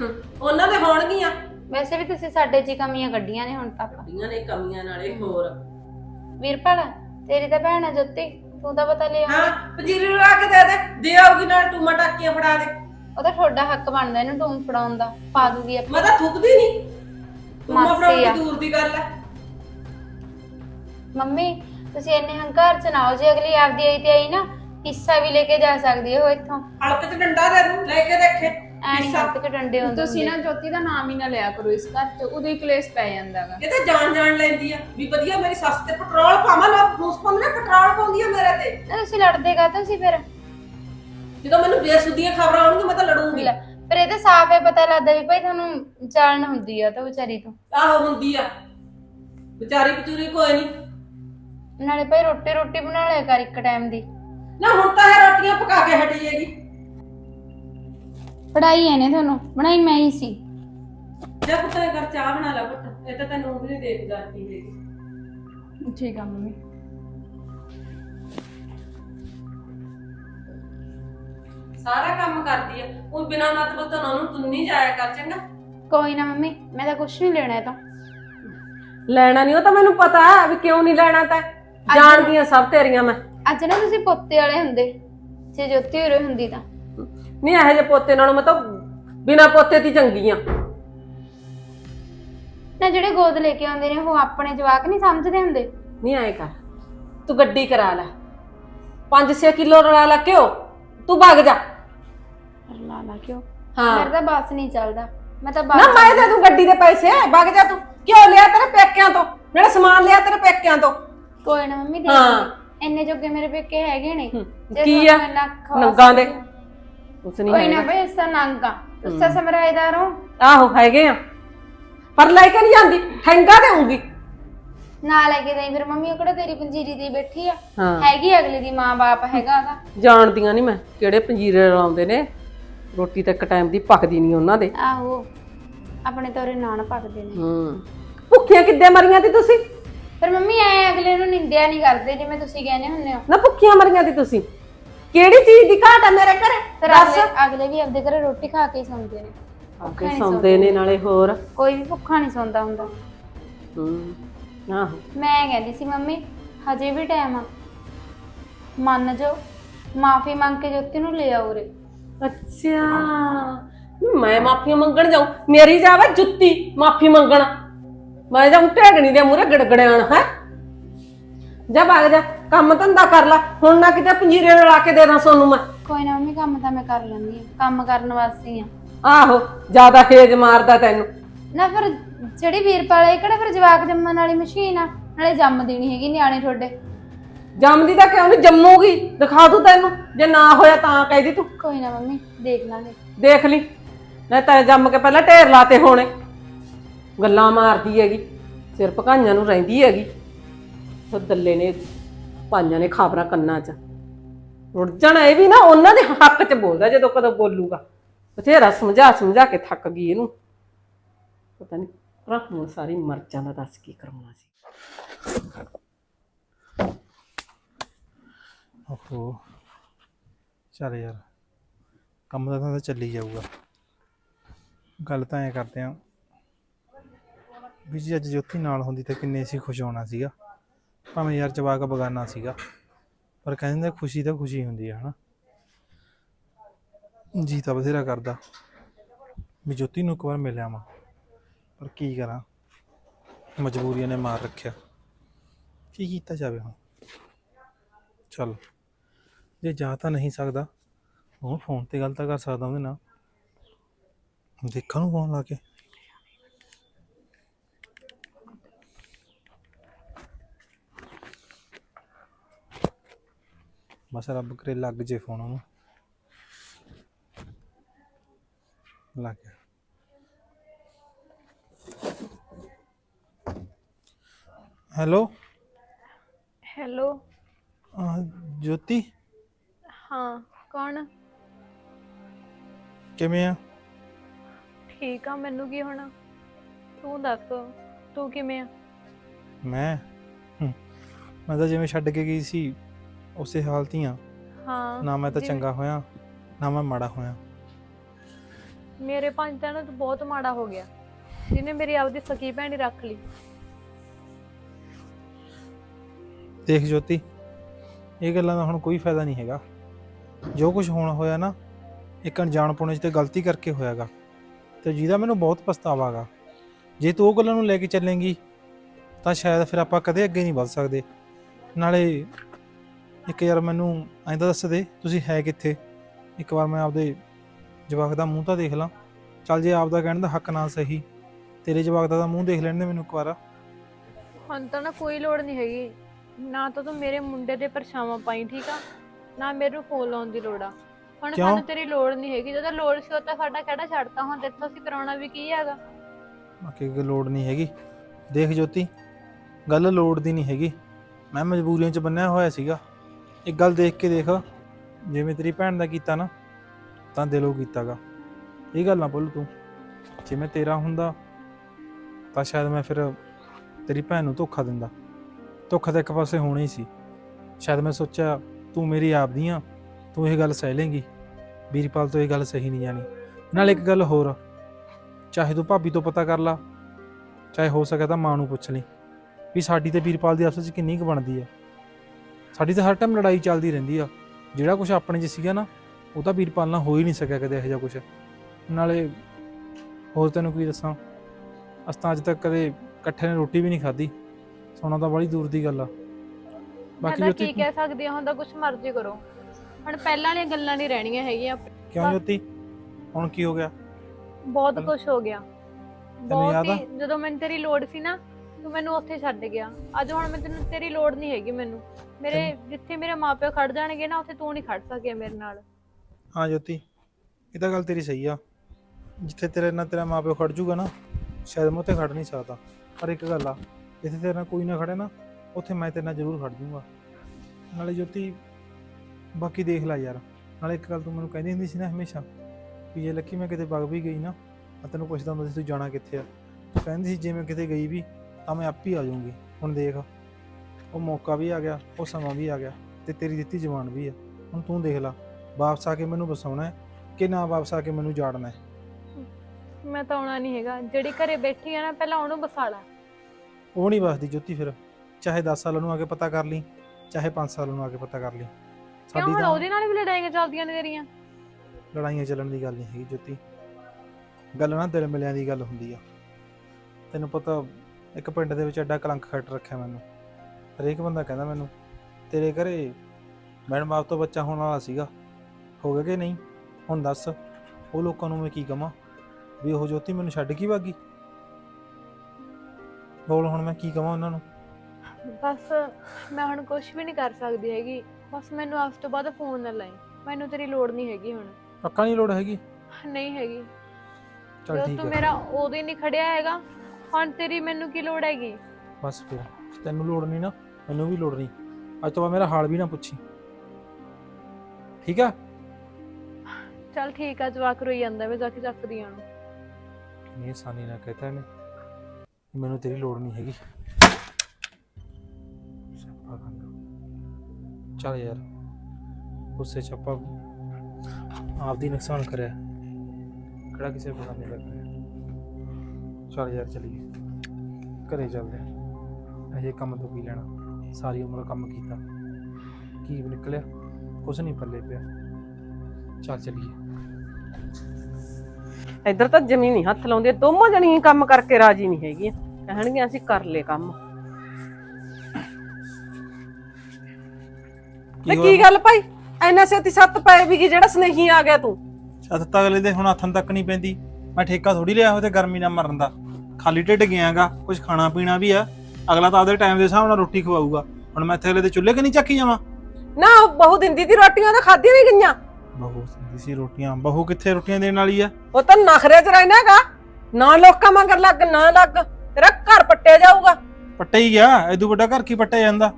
ਹਮ, ਉਹਨਾਂ ਦੇ ਹੋਣਗੀਆਂ। ਵੈਸੇ ਵੀ ਤੁਸੀਂ ਸਾਡੇ 'ਚ ਹੀ ਕਮੀਆਂ ਕੱਢੀਆਂ ਨੇ ਹੁਣ ਤੱਕ ਦੀਆਂ ਨੇ ਕਮੀਆਂ ਨਾਲੇ ਹੋਰ। ਵੀਰਪਾਲ ਤੇਰੀ ਤਾਂ ਭੈਣ ਆ ਜੋਤੀ ਤੂੰ ਤਾਂ ਪਤਾ ਲਿਆ। ਹਾਂ ਪਜੀਰੀ ਲਾ ਕੇ ਦੇ ਦੇ ਦੇ ਆਉਗੀ ਨਾਲ ਟੂਮਾ ਟਾਕੀਆਂ ਫੜਾ ਦੇ। ਉਹ ਤਾਂ ਤੁਹਾਡਾ ਹੱਕ ਬਣਦਾ ਇਹਨੂੰ ਟੂਮ ਫੜਾਉਣ ਦਾ ਪਾ ਦੂਗੀ ਆਪੇ। ਮੈਂ ਤਾਂ ਥੁੱਕਦੀ ਨਹੀਂ ਟੂਮਾ ਮਾਸੀ ਫੜਾਉਣ ਆ। ਦੀ ਦੂਰ ਦੀ ਗੱਲ ਹੈ ਮੰਮੀ ਤੁਸੀਂ ਇੰਨੇ ਹੰਕਾਰ ਚ ਨਾ ਹੋ ਜੇ ਅਗਲੀ ਆਪਦੀ ਆਈ ਤੇ ਆਈ ਨਾ ਹਿੱਸਾ ਵੀ ਲੈ ਕੇ ਜਾ ਸਕਦੀ ਹੈ ਉਹ ਇੱਥੋਂ। ਹਲਕ ਚ ਡੰਡਾ ਦੇ ਦੂੰ ਲੈ ਕੇ ਦੇਖੇ ਹਿੱਸਾ। ਹੱਥ ਡੰਡੇ ਹੁੰਦੇ ਤੁਸੀਂ ਨਾ ਜੋਤੀ ਦਾ ਨਾਮ ਹੀ ਨਾ ਲਿਆ ਕਰੋ ਇਸ ਘਰ 'ਚ ਉਦੋਂ ਹੀ ਕਲੇਸ਼ ਪੈ ਜਾਂਦਾਗਾ ਇਹ ਤਾਂ ਜਾਣ ਜਾਣ ਲੈਂਦੀ ਆ ਵੀ ਵਧੀਆ ਮੇਰੀ ਸੱਸ ਤੇ ਪੈਟਰੋਲ ਪਾਵਾਂ ਨਾ ਫੂਸ ਪਾਉਂਦੇ ਪੈਟਰੋਲ ਪਾਉਂਦੀ ਆ ਮੇਰੇ ਤੇ। ਨਾ ਤੁਸੀਂ ਲੜਦੇ ਕਾ ਤੁਸੀਂ ਫਿਰ? ਜਦੋਂ ਮੈਨੂੰ ਬੇਸੁੱਧੀਆਂ ਖਬਰਾਂ ਆਉਣਗੀਆਂ ਮੈਂ ਤਾਂ ਲੜੂੰਗੀ। ਲੈ, ਫਿਰ ਇਹ ਤਾਂ ਸਾਫ਼ ਹੈ ਪਤਾ ਲੱਗਦਾ ਵੀ ਭਾਈ ਤੁਹਾਨੂੰ ਜਾਣ ਹੁੰਦੀ ਆ ਤਾਂ ਵਿਚਾਰੀ ਤੋਂ। ਆਹੋ ਹੁੰਦੀ ਆ। ਵਿਚਾਰੀ ਪਚੂਰੀ ਕੋਈ ਨਹੀਂ। ਨਾਲੇ ਭਾਈ ਰੋਟੀ ਰੋਟੀ ਬਣਾ ਲਿਆ ਕਰ ਇੱਕ ਟਾਈਮ ਦੀ। ਨਾ ਹੁਣ ਤਾਂ ਇਹ ਰੋਟੀਆਂ ਪਕਾ ਕੇ ਹਟੀ ਹੈਗੀ। ਪੜਾਈ ਇਹਨੇ ਤੁਹਾਨੂੰ ਬਣਾਈ ਮੈਂ ਹੀ ਸੀ। ਜੇ ਪੁੱਤ ਇਹ ਚਾਹ ਬਣਾ ਲੈ ਪੁੱਤ ਇਹ ਤਾਂ ਤੈਨੂੰ ਵੀ ਨਹੀਂ ਦੇਖਦਾ ਕੀ ਹੈਗੀ। ਠੀਕ ਆ ਮੰਮੀ। ਸਾਰਾ ਕੰਮ ਕਰਦੀ ਆ। ਉਹ ਬਿਨਾਂ ਮਤਲਬ ਤੋਂ ਉਹਨੂੰ ਤੂੰ ਨਹੀਂ ਜਾਇਆ ਕਰ ਚੰਗਾ? ਕੋਈ ਨਾ ਮੰਮੀ ਮੈਂ ਤਾਂ ਕੁਝ ਨਹੀਂ ਲੈਣਾ ਇਹ ਤਾਂ। ਲੈਣਾ ਨਹੀਂ ਉਹ ਤਾਂ ਮੈਨੂੰ ਪਤਾ ਹੈ ਵੀ ਕਿਉਂ ਨਹੀਂ ਲੈਣਾ ਤਾਂ। ਜਾਣਦੀਆਂ ਸਭ ਤੇਰੀਆਂ ਮੈਂ। ਅੱਜ ਨਾ ਤੁਸੀਂ ਪੋਤੇ ਵਾਲੇ ਹੁੰਦੇ ਜੇ ਜੋਤੀ ਉਰੇ ਹੁੰਦੀ ਤਾਂ। ਨਹੀਂ ਇਹੋ ਜਿਹੇ ਪੋਤੇ ਨਾਲੋਂ ਮੈਂ ਤਾਂ ਬਿਨਾ ਪੋਤੇ ਦੀ ਚੰਗੀ ਆ। ਨਾ ਜਿਹੜੇ ਗੋਦ ਲੈ ਕੇ ਆਉਂਦੇ ਨੇ ਉਹ ਆਪਣੇ ਜਵਾਕ ਨਹੀਂ ਸਮਝਦੇ ਹੁੰਦੇ? ਨਹੀਂ ਆਏ ਕਰ। ਤੂੰ ਗੱਡੀ ਕਰਾ ਲੈ। 5-6 ਕਿਲੋ ਰਲਾ ਲਾ ਕਿਉਂ ਤੂੰ ਭੱਗ ਜਾ। ਲਾ ਲਾ ਕਿਉਂ ਹਾਂ। ਮੇਰਾ ਤਾਂ ਬੱਸ ਨਹੀਂ ਚੱਲਦਾ। ਮੈਂ ਤਾਂ ਨਾ ਬੱਸ ਮੈਂ ਦੇ ਤੂੰ ਗੱਡੀ ਦੇ ਪੈਸੇ। ਭੱਗ ਜਾ ਤੂੰ। ਕਿਉਂ ਲਿਆ ਤੇਰੇ ਪੇਕਿਆਂ ਤੋਂ। ਜਿਹੜਾ ਸਮਾਨ ਲਿਆ ਤੇਰੇ ਪੇਕਿਆਂ ਤੋਂ। ਕੋਈ ਨਾ ਮੰਮੀ ਦੇ ਹਾਂ। ਇੰਨੇ ਜੋਗੇ ਮੇਰੇ ਪੇਕੇ ਹੈਗੇ ਨੇ। ਹੂੰ, ਜੇ ਕੀ ਤੁਹਾਨੂੰ ਆ? ਇੰਨਾ ਖਵਾ ਨੰਗਾਂ ਦੇ। ਸਕਦੇ ਨਹੀਂ ਕੋਈ ਨਾ ਹੈਗਾ। ਬਈ ਇਸ ਨੰਗਾ। ਤੁਸੀਂ ਸਮਰਾਇਦਾਰ ਹੋ। ਆਹੋ ਹੈਗੇ ਆ। ਪਰ ਲੈ ਕੇ ਨਹੀਂ ਜਾਂਦੀ ਠੰਗਾ ਦੇਉਂਗੀ ਨਾ ਲੈ ਕੇ ਦੇਈ ਫਿਰ ਮੰਮੀ ਉਹ ਕਿਹੜਾ ਤੇਰੀ ਪੰਜੀਰੀ ਦੀ ਬੈਠੀ ਆ? ਹਾਂ। ਹੈਗੀ ਅਗਲੀ ਦੀ ਮਾਂ-ਬਾਪ ਹੈਗਾ ਉਹਦਾ। ਜਾਣਦੀਆਂ ਨਹੀਂ ਮੈਂ ਕਿਹੜੇ ਪੰਜੀਰੇ ਰਲਾਉਂਦੇ ਨੇ। ਰੋਟੀ ਤਾਂ ਇੱਕ ਟਾਈਮ ਦੀ ਪੱਕਦੀ ਨਹੀਂ ਉਹਨਾਂ ਦੇ। ਆਹੋ ਆਪਣੇ ਤੋਰੇ ਨਾਨ ਪੱਕਦੇ ਨੇ। ਹੂੰ। ਭੁੱਖੀਆਂ ਕਿੱਦੇ ਮਰੀਆਂ ਤੇ ਤੁਸੀਂ? ਪਰ ਮੰਮੀ ਐ ਅਗਲੇ ਨੂੰ ਨਿੰਦਿਆ ਨਹੀਂ ਕਰਦੇ ਜਿਵੇਂ ਤੁਸੀਂ ਕਹਿੰਦੇ ਹੁੰਦੇ ਹੋ। ਨਾ ਭੁੱਖੀਆਂ ਮਰੀਆਂ ਤੇ ਤੁਸੀਂ। ਕਿਹੜੀ ਚੀਜ਼ ਦੀ ਘਾਟ ਆ ਮੇਰੇ ਘਰੇ? ਫਿਰ ਦੱਸ। ਅਗਲੇ ਅਗਲੇ ਵੀ ਆਪਦੇ ਘਰੇ ਰੋਟੀ ਖਾ ਕੇ ਹੀ ਸੌਂਦੇ ਨੇ। ਅੱਗੇ ਸੌਂਦੇ ਨੇ ਨਾਲੇ ਹੋਰ। ਕੋਈ ਵੀ ਭੁੱਖਾ ਨਹੀਂ ਸੌਂਦਾ ਹੁੰਦਾ। ਹੂੰ ਆਹੋ। ਮੈਂ ਕਹਿੰਦੀ ਸੀ ਮੰਮੀ ਹਜੇ ਵੀ ਟਾਈਮ ਆ। ਮੰਨ ਜੋ ਮਾਫੀ ਮੰਗ ਕੇ ਜੋਤੀ ਨੂੰ ਲੈ ਆਓ ਅੱਛਾ। ਮੈਂ ਮਾਫੀ ਮੰਗਣ ਜਾਉ ਮੇਰੀ ਜਾਵੇ ਜੁੱਤੀ ਮਾਫੀ ਮੰਗਣ। ਮੈਂ ਜਾਉ ਢੇਗਣੀ ਦੇ ਮੂਰੇ ਗੜਗੜਿਆਣ ਹੈ? ਜਾ ਭਾਗ ਜਾ ਕੰਮ ਧੰਦਾ ਕਰ ਲੈ। ਹੁਣ ਨਾ ਕਿਤੇ ਪੰਜੀਰੇ ਰਲਾ ਕੇ ਦੇ ਦਾਂ ਸੋਨੂੰ ਮੈਂ। ਕੋਈ ਨਾ ਮੰਮੀ ਕੰਮ ਤਾਂ ਮੈਂ ਕਰ ਲੈਂਦੀ ਆ ਕੰਮ ਕਰਨ ਵਾਸਤੇ ਆ। ਆਹੋ ਜ਼ਿਆਦਾ ਹੇਜ ਮਾਰਦਾ ਤੈਨੂੰ। ਨਾ ਫਿਰ ਜਿਹੜੀ ਵੀਰਪਾਲ ਇਹ ਕਿਹੜਾ ਫਿਰ ਜਵਾਕ ਜੰਮਣ ਵਾਲੀ ਮਸ਼ੀਨ ਆ? ਨਾਲੇ ਜੰਮ ਦੇਣੀ ਹੈਗੀ ਨਿਆਣੇ ਤੁਹਾਡੇ। ਜੰਮਦੀ ਤਾਂ ਕਿਉਂ ਨਹੀਂ ਜੰਮੂਗੀ। ਦਿਖਾ ਦੂ ਤੈਨੂੰ। ਜੇ ਨਾ ਹੋਇਆ ਤਾਂ ਕਹਿਦੀ ਤੂੰ। ਕੋਈ ਨਾ ਮੰਮੀ ਦੇਖ ਲਾਂਗੇ। ਦੇਖ ਲਈ। ਨਾ ਤਾਂ ਜੰਮ ਕੇ ਪਹਿਲਾਂ ਢੇਰ ਲਾਤੇ ਹੋਣੇ। ਗੱਲਾਂ ਮਾਰਦੀ ਹੈਗੀ, ਸਿਰ ਪਕਾਈਆਂ ਨੂੰ ਰਹਿੰਦੀ ਹੈਗੀ। ਤੇ ਦੱਲੇ ਨੇ ਪਾਈਆਂ ਨੇ ਖਬਰਾਂ ਕੰਨਾਂ 'ਚ। ਉੜ ਜਾਣਾ ਇਹ ਵੀ ਨਾ, ਉਹਨਾਂ ਦੇ ਹੱਕ 'ਚ ਬੋਲਦਾ ਜਦੋਂ ਕਦੋਂ ਬੋਲੂਗਾ। ਬਥੇਰਾ ਸਮਝਾ ਸਮਝਾ ਕੇ ਥੱਕ ਗਈ ਇਹਨੂੰ। ਪਤਾ ਨਹੀਂ ਰਹਿਣ ਸਾਰੀ ਮਰ ਜਾਂਦਾ ਦੱਸ ਕੀ ਕਰਵਾਉਣਾ ਸੀ। ਓਹੋ। ਚੱਲ ਯਾਰ, ਕੰਮ ਦਾ ਤਾਂ ਚੱਲੀ ਜਾਊਗਾ। ਗੱਲ ਤਾਂ ਐ ਕਰਦੇ ਆ। ਵੀ ਜੀ ਅੱਜ ਜੋਤੀ ਨਾਲ ਹੁੰਦੀ ਤਾਂ ਕਿੰਨੇ ਸੀ ਖੁਸ਼ ਹੋਣਾ ਸੀਗਾ। ਭਾਵੇਂ ਯਾਰ ਜਵਾਕ ਬਗਾਨਾ ਸੀਗਾ। ਪਰ ਕਹਿੰਦੇ ਖੁਸ਼ੀ ਤਾਂ ਖੁਸ਼ੀ ਹੁੰਦੀ ਹੈ ਹਨਾ। ਜੀ ਤਾਂ ਬਥੇਰਾ ਕਰਦਾ। ਵੀ ਜੋਤੀ ਨੂੰ ਇੱਕ ਵਾਰ ਮਿਲ ਆਵਾਂ। ਪਰ ਕੀ ਕਰਾਂ? ਮਜਬੂਰੀਆਂ ਨੇ ਮਾਰ ਰੱਖਿਆ। ਕੀ ਕੀਤਾ ਜਾਵੇ ਹੁਣ? ਚੱਲ। ਜੇ ਜਾ ਤਾਂ ਨਹੀਂ ਸਕਦਾ ਉਹ ਫੋਨ ਤੇ ਗੱਲ ਤਾਂ ਕਰ ਸਕਦਾ ਉਹਦੇ ਨਾਲ। ਦੇਖਾਂ ਨੂੰ ਫੋਨ ਲਾ ਕੇ। ਬਸ ਰੱਬ ਕਰੇ ਲੱਗ ਜੇ ਫੋਨ ਉਹਨੂੰ। ਲੱਗ ਗਿਆ। ਹੈਲੋ? ਹੈਲੋ। ਅਹ, ਜੋਤੀ? ਹਾਂ ਕੌਣ? ਕਿਵੇਂ ਆ? ਠੀਕ ਆ ਮੈਨੂੰ ਕੀ ਹੋਣਾ? ਤੂੰ ਦੱਸ ਤੂੰ ਕਿਵੇਂ ਆ? ਮੈਂ? ਮੈਂ ਤਾਂ ਜਿਵੇਂ ਛੱਡ ਕੇ ਗਈ ਸੀ ਉਸੇ ਹਾਲਤ ਹੀ ਆ ਹਾਂ ਨਾ ਮੈਂ ਤਾਂ ਜਿਵੇਂ- ਚੰਗਾ ਹੋਇਆ ਨਾ ਮੈਂ ਮਾੜਾ ਹੋਇਆ। ਮੇਰੇ ਪੰਜ ਤਾਂ ਨਾ ਤੂੰ ਬਹੁਤ ਮਾੜਾ ਹੋ ਗਿਆ। ਜਿਹਨੇ ਮੇਰੀ ਆਪਦੀ ਸਕੀ ਭੈਣ ਹੀ ਰੱਖ ਲਈ। ਦੇਖ ਜੋਤੀ ਇਹ ਗੱਲਾਂ ਦਾ ਹੁਣ ਕੋਈ ਫਾਇਦਾ ਨਹੀਂ ਹੈਗਾ। ਜੋ ਕੁਝ ਹੋਣਾ ਹੋਇਆ ਨਾ ਇੱਕ ਅਣਜਾਣ ਪੁਣੇ 'ਚ ਤੇ ਗਲਤੀ ਕਰਕੇ ਹੋਇਆਗਾ। ਤੇ ਜਿਹਦਾ ਮੈਨੂੰ ਬਹੁਤ ਪਛਤਾਵਾ ਗਾ ਜੇ ਤੂੰ ਉਹ ਗੱਲਾਂ ਨੂੰ ਲੈ ਕੇ ਚੱਲੇਂਗੀ ਤਾਂ ਸ਼ਾਇਦ ਫਿਰ ਆਪਾਂ ਕਦੇ ਅੱਗੇ ਨਹੀਂ ਵੱਧ ਸਕਦੇ। ਨਾਲੇ ਇੱਕ ਯਾਰ ਮੈਨੂੰ ਐਂ ਤਾਂ ਦੱਸ ਦੇ ਤੁਸੀਂ ਹੈ ਕਿੱਥੇ? ਇੱਕ ਵਾਰ ਮੈਂ ਆਪਦੇ ਜਵਾਕ ਦਾ ਮੂੰਹ ਤਾਂ ਦੇਖ ਲਾਂ। ਚੱਲ ਜੇ ਆਪਦਾ ਕਹਿਣ ਦਾ ਹੱਕ ਨਾ ਸਹੀ ਤੇਰੇ ਜਵਾਕ ਦਾ ਤਾਂ ਮੂੰਹ ਦੇਖ ਲੈਣ ਦੇ ਮੈਨੂੰ ਇੱਕ ਵਾਰ। ਹੁਣ ਤਾਂ ਨਾ ਕੋਈ ਲੋੜ ਨਹੀਂ ਹੈਗੀ। ਨਾ ਤਾਂ ਤੂੰ ਮੇਰੇ ਮੁੰਡੇ ਦੇ ਪਰਛਾਵਾਂ ਪਾਈ ਠੀਕ ਆ? ਨਾ ਮੈਨੂੰ ਫੋਨ ਲਾਉਣ ਦੀ ਲੋੜ ਆ। ਹੁਣ ਕਿਉਂ? ਸਾਨੂੰ ਤੇਰੀ ਲੋੜ ਨਹੀਂ ਹੈਗੀ। ਜਦੋਂ ਲੋੜ ਸੀ ਉਹ ਤਾਂ ਸਾਡਾ ਕਿਹੜਾ ਛੱਡਤਾ? ਹੁਣ ਤੇਥੋਂ ਅਸੀਂ ਕਰਾਉਣਾ ਵੀ ਕੀ ਹੈਗਾ? ਬਾਕੀ ਕੋਈ ਲੋੜ ਨਹੀਂ ਹੈਗੀ। ਦੇਖ ਜੋਤੀ ਗੱਲ ਲੋੜ ਦੀ ਨਹੀਂ ਹੈਗੀ। ਮੈਂ ਮਜਬੂਰੀਆਂ 'ਚ ਬੰਨਿਆ ਹੋਇਆ ਸੀਗਾ। ਇੱਕ ਗੱਲ ਦੇਖ ਕੇ ਦੇਖ, ਜਿਵੇਂ ਤੇਰੀ ਭੈਣ ਦਾ ਕੀਤਾ ਨਾ, ਤਾਂ ਦਿਲੋਂ ਕੀਤਾਗਾ। ਇਹ ਗੱਲ ਨਾ ਭੁੱਲ ਤੂੰ। ਜੇ ਮੈਂ ਤੇਰਾ ਹੁੰਦਾ, ਤਾਂ ਸ਼ਾਇਦ ਮੈਂ ਫਿਰ ਤੇਰੀ ਭੈਣ ਨੂੰ ਧੋਖਾ ਦਿੰਦਾ। ਧੋਖਾ ਤਾਂ ਇੱਕ ਪਾਸੇ ਹੋਣਾ ਹੀ ਸੀ। ਸ਼ਾਇਦ ਮੈਂ ਸੋਚਿਆ, ਤੂੰ ਮੇਰੀ ਆਪਦੀ ਆ, ਤੂੰ ਇਹ ਗੱਲ ਸਹਿ ਲੇਂਗੀ। ਵੀਰਪਾਲ ਤੋਂ ਇਹ ਗੱਲ ਸਹੀ ਨਹੀਂ ਜਾਣੀ ਨਾਲ ਇੱਕ ਗੱਲ ਹੋਰ, ਚਾਹੇ ਤੂੰ ਭਾਬੀ ਤੋਂ ਪਤਾ ਕਰ ਲਾ, ਚਾਹੇ ਹੋ ਸਕਿਆ ਤਾਂ ਮਾਂ ਨੂੰ ਪੁੱਛ ਲਈ, ਵੀ ਸਾਡੀ ਤੇ ਵੀਰਪਾਲ ਦੀ ਆਪਸ ਵਿੱਚ ਕਿੰਨੀ ਕੁ ਬਣਦੀ ਹੈ ਸਾਡੀ ਤਾਂ ਹਰ ਟਾਈਮ ਲੜਾਈ ਚੱਲਦੀ ਰਹਿੰਦੀ ਆ। ਜਿਹੜਾ ਕੁਝ ਆਪਣੇ 'ਚ ਸੀਗਾ ਨਾ ਉਹ ਤਾਂ ਵੀਰਪਾਲ ਨਾਲ ਹੋ ਹੀ ਨਹੀਂ ਸਕਿਆ ਕਦੇ ਇਹੋ ਜਿਹਾ ਕੁਝ ਨਾਲੇ ਹੋਰ ਤੈਨੂੰ ਕੀ ਦੱਸਾਂ? ਅਸਤਾਂ ਅੱਜ ਤੱਕ ਕਦੇ ਇਕੱਠੇ ਨੇ ਰੋਟੀ ਵੀ ਨਹੀਂ ਖਾਧੀ। ਸੋਣਾ ਤਾਂ ਬੜੀ ਦੂਰ ਦੀ ਗੱਲ ਆ। ਬਾਕੀ ਜੋਤੀ ਕੀ ਕਹਿ ਸਕਦੀ ਹਾਂ ਹੁੰਦਾ ਕੁਝ ਮਰਜ਼ੀ ਕਰੋ। ਹੁਣ ਪਹਿਲਾਂ ਵਾਲੀਆਂ ਗੱਲਾਂ ਨਹੀਂ ਰਹਿਣੀਆਂ ਹੈਗੀਆਂ। ਕਿਉਂ ਜੋਤੀ? ਹੁਣ ਕੀ ਹੋ ਗਿਆ? ਬਹੁਤ ਕੁਝ ਹੋ ਗਿਆ। ਯਾਦ ਬਹੁਤ ਆ? ਹੀ ਜਦੋਂ ਮੈਨੂੰ ਤੇਰੀ ਲੋੜ ਸੀ ਨਾ ਤੂੰ ਮੈਨੂੰ ਉੱਥੇ ਛੱਡ ਗਿਆ। ਅੱਜ ਹੁਣ ਮੈਂ ਤੈਨੂੰ ਤੇਰੀ ਲੋੜ ਨਹੀਂ ਹੈਗੀ ਮੈਨੂੰ। ਮੇਰੇ ਜਿੱਥੇ ਮੇਰੇ ਮਾਪੇ ਖੜ ਜਾਣਗੇ ਨਾ ਉੱਥੇ ਤੂੰ ਨਹੀਂ ਖੜ ਸਕਿਆ ਮੇਰੇ ਨਾਲ। ਹਾਂ ਜੋਤੀ ਇਹ ਤਾਂ ਗੱਲ ਤੇਰੀ ਸਹੀ ਆ। ਜਿੱਥੇ ਤੇਰੇ ਨਾਲ ਤੇਰਾ ਮਾਪਿਓ ਖੜ ਜੂਗਾ ਨਾ ਸ਼ਾਇਦ ਮੈਂ ਉੱਥੇ ਖੜ ਨਹੀਂ ਸਕਦਾ। ਪਰ ਇੱਕ ਗੱਲ ਆ ਜਿੱਥੇ ਤੇਰੇ ਨਾਲ ਕੋਈ ਨਾ ਖੜੇ ਨਾ ਉੱਥੇ ਮੈਂ ਤੇਰੇ ਨਾਲ ਜ਼ਰੂਰ ਖੜ ਜੂਗਾ। ਨਾਲੇ ਜੋਤੀ ਬਾਕੀ ਦੇਖ ਲੈ ਯਾਰ। ਨਾਲੇ ਇੱਕ ਗੱਲ ਤੂੰ ਮੈਨੂੰ ਕਹਿੰਦੀ ਹੁੰਦੀ ਸੀ ਨਾ ਹਮੇਸ਼ਾ ਵੀ ਜੇ ਲੱਕੀ ਮੈਂ ਕਿਤੇ ਵਗ ਵੀ ਗਈ ਨਾ ਮੈਂ ਤੈਨੂੰ ਪੁੱਛਦਾ ਹੁੰਦਾ ਸੀ ਤੂੰ ਜਾਣਾ ਕਿੱਥੇ ਆ। ਤੂੰ ਕਹਿੰਦੀ ਸੀ ਜੇ ਮੈਂ ਕਿਤੇ ਗਈ ਵੀ ਤਾਂ ਮੈਂ ਆਪ ਹੀ ਆ ਜਾਊਂਗੀ। ਹੁਣ ਦੇਖ ਉਹ ਮੌਕਾ ਵੀ ਆ ਗਿਆ ਉਹ ਸਮਾਂ ਵੀ ਆ ਗਿਆ ਤੇ ਤੇਰੀ ਦਿੱਤੀ ਜਵਾਨ ਵੀ ਆ। ਹੁਣ ਤੂੰ ਦੇਖ ਲੈ ਵਾਪਸ ਆ ਕੇ ਮੈਨੂੰ ਬਸਾਉਣਾ ਹੈ ਕਿ ਨਾ ਵਾਪਸ ਆ ਕੇ ਮੈਨੂੰ ਜਾੜਨਾ ਹੈ? ਮੈਂ ਤਾਂ ਆਉਣਾ ਨਹੀਂ ਹੈਗਾ। ਜਿਹੜੀ ਘਰੇ ਬੈਠੀ ਆ ਨਾ ਪਹਿਲਾਂ ਉਹਨੂੰ ਬਸਾ ਲੈ। ਉਹ ਨਹੀਂ ਵਸਦੀ ਜੋਤੀ ਫਿਰ। ਚਾਹੇ 10 ਸਾਲ ਨੂੰ ਆ ਕੇ ਪਤਾ ਕਰ ਲਈ ਚਾਹੇ 5 ਸਾਲ ਨੂੰ ਆ ਕੇ ਪਤਾ ਕਰ ਲਈ। ਕਿਉਂ ਸਾਡੀ ਹੁਣ ਤਾਂ ਉਹਦੇ ਨਾਲ ਵੀ ਲੜਾਈਆਂ ਚੱਲਦੀਆਂ ਨੇ ਤੇਰੀਆਂ? ਲੜਾਈਆਂ ਚੱਲਣ ਦੀ ਗੱਲ ਨਹੀਂ ਹੈਗੀ ਜੋਤੀ। ਗੱਲ ਨਾ ਦਿਲ ਮਿਲਿਆਂ ਦੀ ਗੱਲ ਹੁੰਦੀ ਆ। ਤੈਨੂੰ ਪਤਾ ਇੱਕ ਪਿੰਡ ਦੇ ਵਿੱਚ ਐਡਾ ਕਲੰਕ ਖੱਟ ਰੱਖਿਆ ਮੈਨੂੰ। ਹਰੇਕ ਬੰਦਾ ਕਹਿੰਦਾ ਮੈਨੂੰ ਤੇਰੇ ਘਰੇ ਮੈਡਮ ਬਾਪ ਤੋਂ ਬੱਚਾ ਹੋਣ ਵਾਲਾ ਸੀਗਾ। ਹੋ ਗਿਆ ਕਿ ਨਹੀਂ? ਹੁਣ ਦੱਸ ਉਹ ਲੋਕਾਂ ਨੂੰ ਮੈਂ ਕੀ ਕਵਾਂ? ਵੀ ਉਹ ਜੋਤੀ ਮੈਨੂੰ ਛੱਡ ਕੇ ਭਾਗੀ ਬੋਲ ਹੁਣ ਮੈਂ ਕੀ ਕਵਾਂ ਉਹਨਾਂ ਨੂੰ? ਬਸ ਮੈਂ ਹੁਣ ਕੁਝ ਵੀ ਨਹੀਂ ਕਰ ਸਕਦੀ ਹੈਗੀ। ਬਸ ਮੈਨੂੰ ਅੱਜ ਤੋਂ ਬਾਅਦ ਫੋਨ ਨਾ ਲਾਈ। ਮੈਨੂੰ ਤੇਰੀ ਲੋੜ ਨਹੀਂ ਹੈਗੀ ਹੁਣ। ਪੱਕਾ ਨਹੀਂ ਲੋੜ ਹੈਗੀ? ਨਹੀਂ ਹੈਗੀ। ਚੱਲ ਜਦੋਂ ਠੀਕ ਤੂੰ ਹੈ। ਮੇਰਾ ਉਦੋਂ ਹੀ ਨਹੀਂ ਖੜਿਆ ਹੈਗਾ ਹੁਣ ਤੇਰੀ ਮੈਨੂੰ ਕੀ ਲੋੜ ਹੈਗੀ? ਬਸ ਫਿਰ ਤੈਨੂੰ ਲੋੜ ਨਹੀਂ ਨਾ ਮੈਨੂੰ ਵੀ ਲੋੜ ਨਹੀਂ। ਅੱਜ ਤੋਂ ਬਾਅਦ ਮੇਰਾ ਹਾਲ ਵੀ ਨਾ ਪੁੱਛੀ। ਠੀਕ ਆ? ਚੱਲ ਠੀਕ ਆ ਜਵਾਕ ਰੋਈ ਜਾਂਦਾ ਮੈਂ ਜਾ ਕੇ ਚੱਕਦੀ ਆਂ। ਕਿੰਨੀ ਆਸਾਨੀ ਨਾਲ ਕਹਤਾ ਇਹਨੇ। ਕਿ ਮੈਨੂੰ ਤੇਰੀ ਲੋੜ ਨਹੀਂ ਹੈਗੀ। ਸਿਆਪਾ। ਚੱਲ ਯਾਰ ਗੁੱਸੇ ਚ ਆਪਾਂ ਆਪਦੀ ਨੁਕਸਾਨ ਕਰਿਆ। ਕਿਹੜਾ ਕਿਸੇ ਪਤਾ ਨਹੀਂ ਲੱਗਦਾ। ਚੱਲ ਯਾਰ ਚਲੀਏ ਘਰੇ ਚੱਲਦੇ ਹਾਂ ਅਜੇ ਕੰਮ ਤੋਂ ਕੀ ਲੈਣਾ? ਸਾਰੀ ਉਮਰ ਕੰਮ ਕੀਤਾ। ਕੀ ਨਿਕਲਿਆ? ਕੁਛ ਨਹੀਂ ਪੱਲੇ ਪਿਆ। ਚੱਲ ਚਲੀਏ। ਇੱਧਰ ਤਾਂ ਜ਼ਮੀਨ ਹੀ ਹੱਥ ਲਾਉਂਦੀ। ਦੋਵਾਂ ਜਣੀਆਂ ਕੰਮ ਕਰਕੇ ਰਾਜੀ ਨਹੀਂ ਹੈਗੀਆਂ। ਕਹਿਣਗੀਆਂ ਅਸੀਂ ਕਰ ਲਏ ਕੰਮ। ਤੇ? ਕੀ ਗੱਲ ਭਾਈ? ਐਨਾ ਛੇਤੀ ਸੱਤ ਪਏ ਵੀ ਕੀ ਜਿਹੜਾ ਸਨੇਹੀ ਆ ਗਿਆ ਤੂੰ? ਛੱਤ ਤੱਕ ਅਗਲੇ ਦੇ ਹੁਣ ਹੱਥਾਂ ਤੱਕ ਨਹੀਂ ਪੈਂਦੀ। ਮੈਂ ਠੇਕਾ ਥੋੜੀ ਲਿਆ ਹੋਇਆ ਤੇ ਗਰਮੀ ਨਾਲ ਮਰਨ ਦਾ। ਖਾਲੀ ਢਿੱਡ ਗਿਆਗਾ ਕੁਝ ਖਾਣਾ ਪੀਣਾ ਵੀ ਆ। ਅਗਲਾ ਤਾਂ ਆਪਦੇ ਟਾਈਮ ਦੇ ਹਿਸਾਬ ਨਾਲ ਰੋਟੀ ਖਵਾਊਗਾ। ਹੁਣ ਮੈਂ ਇੱਥੇ ਅਗਲੇ ਦੇ ਚੁੱਲ੍ਹੇ ਕਿ ਨਹੀਂ ਚੱਕੀ ਜਾਵਾਂ? ਨਾ ਉਹ ਬਹੂ ਦਿੰਦੀ ਦੀ ਰੋਟੀਆਂ ਤਾਂ ਖਾਧੀਆਂ ਨਹੀਂ ਗਈਆਂ। ਬਹੂ ਸੰਦੀ ਸੀ ਰੋਟੀਆਂ। ਬਹੂ ਕਿੱਥੇ ਰੋਟੀਆਂ ਦੇਣ ਵਾਲੀ ਆ? ਉਹ ਤਾਂ ਨਖਰੇ ਚ ਰਹਿਣਾਗਾ ਨਾ ਲੋਕਾਂ ਮਗਰ ਲੱਗ ਨਾ ਲੱਗ। ਤੇਰਾ ਘਰ ਪੱਟਿਆ ਜਾਊਗਾ। ਪੱਟੇ ਹੀ ਗਿਆ ਐਦੂ ਵੱਡਾ ਘਰ ਕੀ ਪੱਟਿਆ ਜਾਂਦਾ?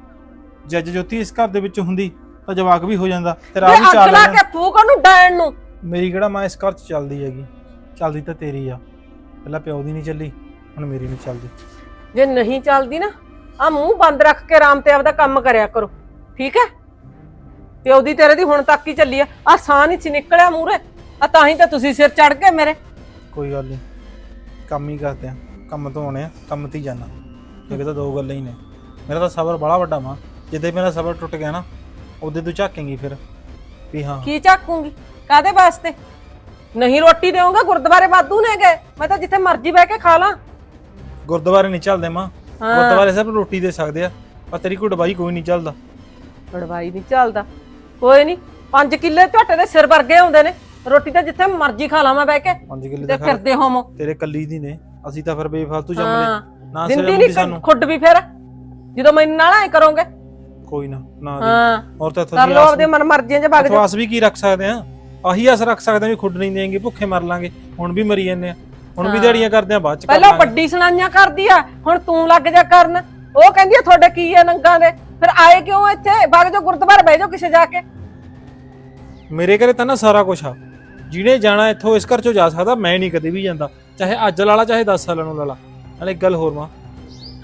ਜੱਜ ਜੋਤੀ ਇਸ ਘਰ ਦੇ ਵਿੱਚ ਹੁੰਦੀ ਤਾਂ ਜਵਾਕ ਵੀ ਹੋ ਜਾਂਦਾ। ਤੇਰਾ ਵੀ ਅੱਗ ਚਾਲ ਲਾ ਲੈਣਾ। ਕੇ ਫੂਕ ਉਹਨੂੰ ਡੈਣ ਨੂੰ? ਮੇਰੀ ਕਿਹੜਾ ਮਾਂ ਇਸ ਘਰ 'ਚ ਚੱਲਦੀ ਹੈਗੀ? ਚੱਲਦੀ ਤਾਂ ਤੇਰੀ ਆ। ਪਹਿਲਾਂ ਪਿਓ ਦੀ ਨਹੀਂ ਚੱਲੀ ਹੁਣ ਮੇਰੀ ਨਹੀਂ ਚੱਲਦੀ। ਜੇ ਨਹੀਂ ਚੱਲਦੀ ਨਾ ਆ ਮੂੰਹ ਬੰਦ ਰੱਖ ਕੇ ਆਰਾਮ ਤੇ ਆਪਦਾ ਕੰਮ ਕਰਿਆ ਕਰੋ। ਠੀਕ ਹੈ? ਪਿਓ ਦੀ ਤੇਰੇ ਦੀ ਹੁਣ ਤੱਕ ਹੀ ਚੱਲੀ ਆ। ਆ ਸਾਹ ਨਹੀਂ ਸੀ ਨਿਕਲਿਆ ਮੂਰੇ ਆ ਤਾਂ ਹੀ ਤਾਂ ਤੁਸੀਂ ਸਿਰ ਚੜ ਗਏ ਮੇਰੇ। ਕੋਈ ਗੱਲ ਨਹੀਂ। ਕੰਮ ਹੀ ਕਰਦੇ ਆ। ਕੰਮ ਤੋਂ ਆਉਣੇ ਆ ਕੰਮ ਤੇ ਹੀ ਜਾਣਾ। ਇਹ ਤਾਂ ਦੋ ਗੱਲਾਂ ਹੀ ਨੇ। ਮੇਰਾ ਤਾਂ ਸਬਰ ਬੜਾ ਵੱਡਾ ਮਾਂ ਜਿੱਦੇ ਮੇਰਾ ਸਬਰ ਟੁੱਟ ਗਿਆ ਨਾ ਉਹਦੇ ਤੂੰ ਝਾਕੇਂਗੀ ਫਿਰ। ਵੀ ਹਾਂ। ਕੀ ਚੱਕੂਗੀ ਕਾਦੇ ਵਾਸਤੇ? ਨਹੀਂ ਰੋਟੀ ਦੇਵਾਂਗਾ ਗੁਰਦੁਆਰੇ ਵਾਧੂ ਨੇ ਗਏ ਮੈਂ ਤਾਂ ਜਿੱਥੇ ਮਰਜ਼ੀ ਬਹਿ ਕੇ ਖਾ ਲਾਂ। ਗੁਰਦੁਆਰੇ ਨਹੀਂ ਚੱਲਦੇ ਮਾਂ। ਹਾਂ। ਗੁਰਦੁਆਰੇ ਸਿਰਫ ਰੋਟੀ ਦੇ ਸਕਦੇ ਆ ਪਰ ਤੇਰੀ ਕੋਈ ਡਬਾਈ ਕੋਈ ਨਹੀਂ ਚੱਲਦਾ। ਪੜਵਾਈ ਨਹੀਂ ਚੱਲਦਾ। ਕੋਈ ਨਹੀਂ 5 ਕਿੱਲੇ ਝੋਟੇ ਦੇ ਸਿਰ ਵਰਗੇ ਹੁੰਦੇ ਨੇ। ਰੋਟੀ ਤਾਂ ਜਿੱਥੇ ਮਰਜ਼ੀ ਖਾ ਲਾਵਾਂ ਬਹਿ ਕੇ। 5 ਕਿੱਲੇ ਤੇ ਦਾ ਖਾ ਫਿਰਦੇ ਹੋਮੋ ਤੇਰੇ ਕੱਲੀ ਦੀ ਨੇ ਅਸੀਂ ਤਾਂ ਫਿਰ ਬੇਫਾਲਤੂ ਜੰਮਦੇ ਨਾ ਦਿੰਦੀ ਸਿਰ ਨਹੀਂ ਸਾਨੂੰ। ਖੁੱਡ ਵੀ ਫਿਰ। ਜਦੋਂ ਮੈਨੂੰ ਨਾਲ ਐ ਕਰੋਗੇ। ਕੋਈ ਨਾ ਨਾ ਦੇ। ਹਾਂ। ਔਰ ਤਾਂ ਕਰ ਲੋ ਆਪਦੇ ਮਨ ਮਰਜ਼ੀਆਂ 'ਚ ਵਗ ਜਾ। ਆਸ ਵੀ ਕੀ ਰੱਖ ਸਕਦੇ ਆ? ਆਹੀ ਆਸ ਰੱਖ ਸਕਦੇ ਆ ਵੀ ਖੁੱਡ ਨਹੀਂ ਦੇਣਗੇ ਭੁੱਖੇ ਮਰ ਲਾਂਗੇ ਹੁਣ ਵੀ ਮਰੀ ਜੰਨੇ ਆ ਹੁਣ ਵੀ ਹਾਂ। ਦਿਹਾੜੀਆਂ ਕਰਦੇ ਆ ਬਾਅਦ ਚ ਕਰ ਪਹਿਲਾਂ ਲਾਂਗੇ। ਵੱਡੀ ਸੁਣਾਈਆਂ ਕਰਦੀ ਆ ਹੁਣ ਤੂੰ ਲੱਗ ਜਾ ਕਰਨ। ਉਹ ਕਹਿੰਦੀ ਆ ਤੁਹਾਡੇ ਕੀ ਆ ਨੰਗਾ ਦੇ? ਫਿਰ ਆਏ ਕਿਉਂ ਇੱਥੇ? ਵਗ ਜਾ ਗੁਰਦੁਆਰੇ ਬਹਿ ਜਾਓ ਕਿਸੇ ਜਾ ਕੇ। ਮੇਰੇ ਘਰੇ ਤਾਂ ਨਾ ਸਾਰਾ ਕੁਝ ਆ। ਜਿਹਨੇ ਜਾਣਾ ਇੱਥੋਂ ਇਸ ਘਰ ਚੋਂ ਜਾ ਸਕਦਾ ਮੈਂ ਨਹੀਂ ਕਦੇ ਵੀ ਜਾਂਦਾ। ਚਾਹੇ ਅੱਜ ਲਾਲਾ ਚਾਹੇ 10 ਸਾਲਾਂ ਨੂੰ ਲਾਲਾ। ਨਾਲੇ ਇੱਕ ਗੱਲ ਹੋਰ ਮਾਂ।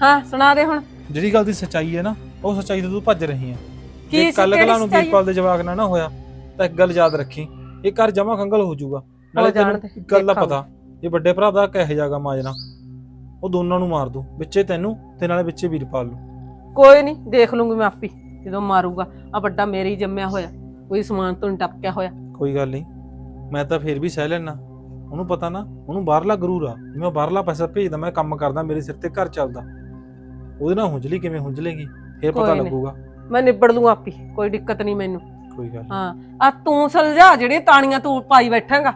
ਹਾਂ ਸੁਣਾ ਦੇ ਹੁਣ। ਜਿਹੜੀ ਗੱਲ ਦੀ ਸੱਚਾਈ ਹੈ ਨਾ ਉਹ ਸੱਚਾਈ ਤੋਂ ਤੂੰ ਭੱਜ ਰਹੀ ਹੈ। ਕੀ ਕੱਲ ਕਿਹੜੀ ਕਲਾ ਨੂੰ ਸੱਚਾਈ ਹੈ? ਵੀਰਪਾਲ ਦੇ ਜਵਾਕ ਨਾਲ ਨਾ ਹੋਇਆ ਤਾਂ ਇੱਕ ਗੱਲ ਯਾਦ ਰੱਖੀ। ਇਹ ਘਰ ਜਮਾ ਖੰਗਲ ਹੋ ਜਾਊਗਾ। ਨਾਲੇ ਜਾਣ ਤੈਨੂੰ ਗੱਲ ਦਾ ਦੇਖਾਂਗੇ। ਪਤਾ ਇਹ ਵੱਡੇ ਭਰਾ ਦਾ ਕਹਿ ਜਾਗਾ ਮਾਜਨਾ ਉਹ ਦੋਨਾਂ ਨੂੰ ਮਾਰ ਦੂ ਵਿੱਚੇ ਤੈਨੂੰ ਤੇ ਨਾਲੇ ਵਿੱਚੇ ਵੀਰਪਾਲ ਨੂੰ। ਕੋਈ ਨਹੀਂ ਦੇਖ ਲੂੰਗੀ ਮੈਂ ਆਪੀ ਜਦੋਂ ਮਾਰੂਗਾ। ਆ ਵੱਡਾ ਮੇਰੇ ਹੀ ਜੰਮਿਆ ਹੋਇਆ ਕੋਈ ਸਮਾਨ ਤੋਂ ਨਹੀਂ ਟਪਕਿਆ ਹੋਇਆ। ਕੋਈ ਗੱਲ ਨਹੀਂ ਮੈਂ ਤਾਂ ਫੇਰ ਵੀ ਸਹਿ ਲੈਣਾ ਉਹਨੂੰ ਪਤਾ ਨਾ ਉਹਨੂੰ ਬਾਹਰਲਾ ਗਰੂਰ ਆ। ਵੀ ਮੈਂ ਬਾਹਰਲਾ ਪੈਸਾ ਭੇਜਦਾ ਮੈਂ ਕੰਮ ਕਰਦਾ ਮੇਰੇ ਸਿਰ ਤੇ ਘਰ ਚੱਲਦਾ। ਉਹਦੇ ਨਾਲ ਹੁੰਜਲੀ ਕਿਵੇਂ ਹੁੰਜਲੇਗੀ ਫੇਰ ਪਤਾ ਕੋਈ ਨੀ। ਲੱਗੂਗਾ। ਮੈਂ ਨਿਬੜ ਲੂੰ ਆਪੀ ਕੋਈ ਦਿੱਕਤ ਨਹੀਂ ਮੈਨੂੰ। ਕੋਈ ਗੱਲ ਹਾਂ। ਆ ਤੂੰ ਸੁਲਝਾ ਜਿਹੜੀਆਂ ਤਾਣੀਆਂ ਤੂੰ ਪਾਈ ਬੈਠਾਂਗਾ।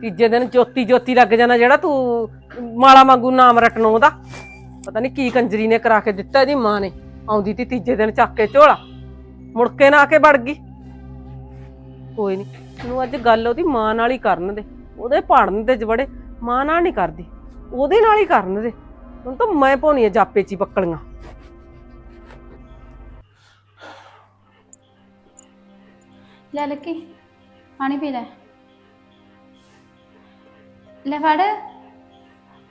ਤੀਜੇ ਦਿਨ ਜੋਤੀ ਜੋਤੀ ਲੱਗ ਜਾਣਾ ਜਿਹੜਾ ਤੂੰ ਮਾਲਾ ਵਾਂਗੂ ਨਾਮ ਰਟਣ ਉਹਦਾ। ਪਤਾ ਨਹੀਂ ਕੀ ਕੰਜਰੀ ਨੇ ਕਰਾ ਕੇ ਦਿੱਤਾ ਇਹਦੀ ਮਾਂ ਨੇ। ਆਉਂਦੀ ਤੀ ਤੀਜੇ ਦਿਨ ਚੱਕ ਕੇ ਝੋਲਾ। ਮੁੜ ਕੇ ਨਾ ਆ ਕੇ ਵੜ ਗਈ। ਕੋਈ ਨਹੀਂ ਤੈਨੂੰ ਅੱਜ ਗੱਲ ਉਹਦੀ ਮਾਂ ਨਾਲ ਹੀ ਕਰਨ ਦੇ। ਉਹਦੇ ਪੜਨ ਦੇ ਜਵੜੇ ਮਾਂ ਨਾਲ ਨਹੀਂ ਕਰਦੀ। ਉਹਦੇ ਨਾਲ ਹੀ ਕਰਨ ਦੇ। ਹੁਣ ਤਾਂ ਮੈਂ ਪਾਉਣੀ ਆ ਜਾਪੇ ਚ ਹੀ ਪੱਕਲੀਆਂ। ਲੈ ਲੱਕੀ ਪਾਣੀ ਪੀ ਲੈ। ਲੈ ਫੜ